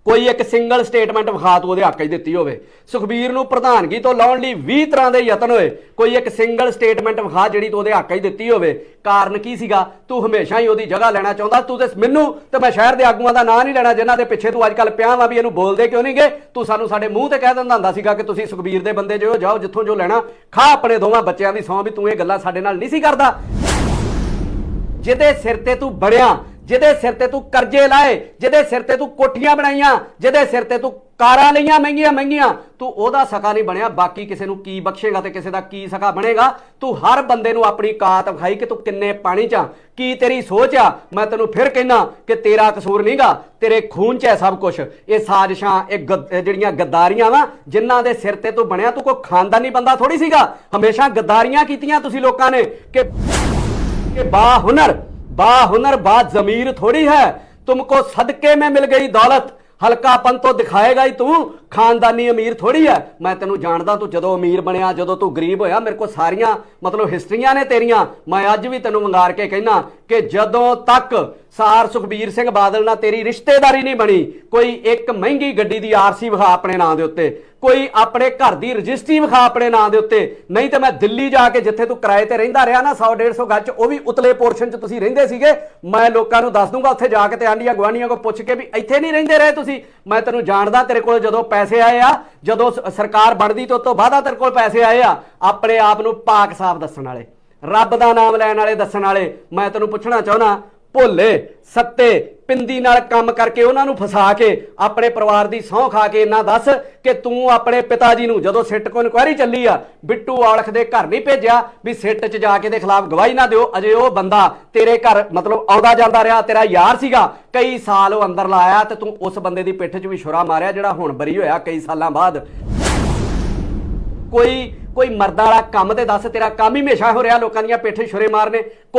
ਕੋਈ ਇੱਕ ਸਿੰਗਲ ਸਟੇਟਮੈਂਟ ਵਿਖਾ ਤੂੰ ਉਹਦੇ ਹੱਕ 'ਚ ਦਿੱਤੀ ਹੋਵੇ। ਸੁਖਬੀਰ ਨੂੰ ਪ੍ਰਧਾਨਗੀ ਤੋਂ ਲਾਉਣ ਲਈ 20 ਤਰ੍ਹਾਂ ਦੇ ਯਤਨ ਹੋਏ। ਕੋਈ ਇੱਕ ਸਿੰਗਲ ਸਟੇਟਮੈਂਟ ਵਿਖਾ ਜਿਹੜੀ ਤੂੰ ਉਹਦੇ ਹੱਕ 'ਚ ਦਿੱਤੀ ਹੋਵੇ। ਕਾਰਨ ਕੀ ਸੀਗਾ? ਤੂੰ ਹਮੇਸ਼ਾ ਹੀ ਉਹਦੀ ਜਗ੍ਹਾ ਲੈਣਾ ਚਾਹੁੰਦਾ। ਤੂੰ ਤੇ ਮੈਨੂੰ ਤੇ ਮੈਂ ਸ਼ਹਿਰ ਦੇ ਆਗੂਆਂ ਦਾ ਨਾਂ ਨਹੀਂ ਲੈਣਾ। ਜਿਨ੍ਹਾਂ ਦੇ ਪਿੱਛੇ ਤੂੰ ਅੱਜ ਕੱਲ ਪਿਆ ਵਾ ਵੀ ਇਹਨੂੰ ਬੋਲਦੇ ਕਿਉਂ ਨਹੀਂ ਗਏ ਤੂੰ ਸਾਨੂੰ ਸਾਡੇ ਮੂੰਹ ਤੇ ਕਹਿ ਦਿੰਦਾ ਹੁੰਦਾ ਸੀਗਾ ਕਿ ਤੁਸੀਂ ਸੁਖਬੀਰ ਦੇ ਬੰਦੇ ਜੋ ਜਾਓ ਜਿੱਥੋਂ ਜੋ ਲੈਣਾ। ਖਾ ਆਪਣੇ ਦੋਵਾਂ ਬੱਚਿਆਂ ਦੀ ਸੌਂ ਵੀ ਤੂੰ ਇਹ ਗੱਲਾਂ ਸਾਡੇ ਨਾਲ ਨਹੀਂ ਸੀ ਕਰਦਾ। ਜਿਹਦੇ ਸਿਰ ਤੇ ਤੂੰ ਬੜਿਆ ਜਿਹਦੇ ਸਿਰ ਤੇ ਤੂੰ ਕਰਜ਼ੇ ਲਾਏ, ਜਿਹਦੇ ਸਿਰ ਤੇ ਤੂੰ ਕੋਠੀਆਂ ਬਣਾਈਆਂ, ਜਿਹਦੇ ਸਿਰ ਤੇ ਤੂੰ ਕਾਰਾਂ ਲਈਆਂ ਮਹਿੰਗੀਆਂ ਮਹਿੰਗੀਆਂ, ਤੂੰ ਉਹਦਾ ਸਕਾ ਨਹੀਂ ਬਣਿਆ, ਬਾਕੀ ਕਿਸੇ ਨੂੰ ਕੀ ਬਖਸ਼ੇਗਾ ਤੇ ਕਿਸੇ ਦਾ ਕੀ ਸਕਾ ਬਣੇਗਾ? ਤੂੰ ਹਰ ਬੰਦੇ ਨੂੰ ਆਪਣੀ ਕਾਤ ਵਿਖਾਈ ਕਿ ਤੂੰ ਕਿੰਨੇ ਪਾਣੀ 'ਚ ਆ, ਕੀ ਤੇਰੀ ਸੋਚ ਆ? ਮੈਂ ਤੈਨੂੰ ਫਿਰ ਕਹਿਣਾ ਕਿ ਤੇਰਾ ਕਸੂਰ ਨਹੀਂਗਾ ਤੇਰੇ ਖੂਨ 'ਚ ਹੈ ਸਭ ਕੁਝ ਇਹ ਸਾਜ਼ਿਸ਼ਾਂ, ਇਹ ਗੱਦ- ਇਹ ਜਿਹੜੀਆਂ ਗੱਦਾਰੀਆਂ ਵਾ, ਜਿਨ੍ਹਾਂ ਦੇ ਸਿਰ ਤੇ ਤੂੰ ਬਣਿਆ, ਤੂੰ ਕੋਈ ਖਾਨਦਾਨੀ ਬੰਦਾ ਥੋੜੀ ਸੀਗਾ? ਹਮੇਸ਼ਾ ਗੱਦਾਰੀਆਂ ਕੀਤੀਆਂ ਤੁਸੀਂ ਲੋਕਾਂ ਨੇ ਕਿ कि बा हुनर बा हुनर बा जमीर थोड़ी है तुमको सदके में मिल गई दौलत ਹਲਕਾਪਨ ਤੋਂ ਦਿਖਾਏਗਾ ਹੀ ਤੂੰ ਖਾਨਦਾਨੀ ਅਮੀਰ ਥੋੜੀ ਹੈ ਮੈਂ ਤੈਨੂੰ ਜਾਣਦਾ ਤੂੰ ਜਦੋਂ ਅਮੀਰ ਬਣਿਆ ਜਦੋਂ ਤੂੰ ਗਰੀਬ ਹੋਇਆ ਮੇਰੇ ਕੋਲ ਸਾਰੀਆਂ ਮਤਲਬ ਹਿਸਟਰੀਆਂ ਨੇ ਤੇਰੀਆਂ ਮੈਂ ਅੱਜ ਵੀ ਤੈਨੂੰ ਵੰਗਾਰ ਕੇ ਕਹਿਣਾ ਕਿ ਜਦੋਂ ਤੱਕ ਸਾਰ ਸੁਖਬੀਰ ਸਿੰਘ ਬਾਦਲ ਨਾਲ ਤੇਰੀ ਰਿਸ਼ਤੇਦਾਰੀ ਨਹੀਂ ਬਣੀ, ਕੋਈ ਇੱਕ ਮਹਿੰਗੀ ਗੱਡੀ ਦੀ ਆਰਸੀ ਵਿਖਾ ਆਪਣੇ ਨਾਂ ਦੇ ਉੱਤੇ, ਕੋਈ ਆਪਣੇ ਘਰ ਦੀ ਰਜਿਸਟਰੀ ਵਿਖਾ ਆਪਣੇ ਨਾਂ ਦੇ ਉੱਤੇ, ਨਹੀਂ ਤਾਂ ਮੈਂ ਦਿੱਲੀ ਜਾ ਕੇ ਜਿੱਥੇ ਤੂੰ ਕਿਰਾਏ ਤੇ ਰਹਿੰਦਾ ਰਿਹਾ ਨਾ 100 150 ਗੱਜ 'ਚ, ਉਹ ਵੀ ਉਤਲੇ ਪੋਰਸ਼ਨ 'ਚ ਤੁਸੀਂ ਰਹਿੰਦੇ ਸੀਗੇ, ਮੈਂ ਲੋਕਾਂ ਨੂੰ ਦੱਸ ਦੂੰਗਾ ਉੱਥੇ ਜਾ ਕੇ ਤੇ ਆਂਡੀਆਂ ਗਵਾਂਡੀਆਂ ਕੋ ਪੁੱਛ ਕੇ ਵੀ ਇੱਥੇ ਨਹੀਂ ਰਹਿੰਦੇ ਰਹੇ ਤੁਸੀਂ। ਮੈਂ ਤੈਨੂੰ ਜਾਣਦਾ ਤੇਰੇ ਕੋਲ ਜਦੋਂ ਪੈਸੇ ਆਏ ਆ, ਜਦੋਂ ਸ- ਸਰਕਾਰ ਬਣਦੀ ਤੇ ਉਸ ਤੋਂ ਬਾਅਦ ਤੇਰੇ ਕੋਲ ਪੈਸੇ ਆਏ ਆ, ਆਪਣੇ ਆਪ ਨੂੰ ਪਾਕ ਸਾਫ਼ ਦੱਸਣ ਵਾਲੇ। ਰੱਬ ਦਾ ਨਾਮ ਲੈਣ ਵਾਲੇ, ਦੱਸਣ ਵਾਲੇ, ਮੈਂ ਤੈਨੂੰ ਪੁੱਛਣਾ ਚਾਹੁੰਦਾ, ਭੋਲੇ, ਸੱਤੇ, ਪਿੰਦੀ ਨਾਲ ਕੰਮ ਕਰਕੇ ਉਹਨਾਂ ਨੂੰ ਫਸਾ ਕੇ, ਆਪਣੇ ਪਰਿਵਾਰ ਦੀ ਸਹੁੰ ਖਾ ਕੇ ਇਹਨਾਂ ਦੱਸ ਕਿ ਤੂੰ ਆਪਣੇ ਪਿਤਾ ਜੀ ਨੂੰ ਜਦੋਂ ਸਿੱਟ ਕੋ ਇਨਕੁਆਇਰੀ ਚੱਲੀ ਆ, ਬਿੱਟੂ ਔਲਖ ਦੇ ਘਰ ਨਹੀਂ ਭੇਜਿਆ ਵੀ ਸਿੱਟ 'ਚ ਜਾ ਕੇ ਦੇ ਖਿਲਾਫ ਗਵਾਹੀ ਨਾ ਦਿਓ। ਅਜੇ ਉਹ ਬੰਦਾ ਤੇਰੇ ਘਰ ਮਤਲਬ ਆਉਂਦਾ ਜਾਂਦਾ ਰਿਹਾ, ਤੇਰਾ ਯਾਰ ਸੀਗਾ, ਕਈ ਸਾਲ ਉਹ ਅੰਦਰ ਲਾਇਆ ਤੇ ਤੂੰ ਉਸ ਬੰਦੇ ਦੀ ਪਿੱਠ 'ਚ ਵੀ ਛੁਰਾ ਮਾਰਿਆ ਜਿਹੜਾ ਹੁਣ ਬਰੀ ਹੋਇਆ ਕਈ ਸਾਲਾਂ ਬਾਅਦ। ਕੋਈ ਕੋਈ ਮਰਦਾਂ ਵਾਲਾ ਕੰਮ ਤੇ ਦੱਸ ਤੇਰਾ ਕੰਮ ਹੀ ਹਮੇਸ਼ਾ ਹੋ ਰਿਹਾ, ਲੋਕਾਂ ਦੀਆਂ ਪਿੱਠੇ ਛੁਰੇ ਮਾਰਨੇ, ਕੋਈ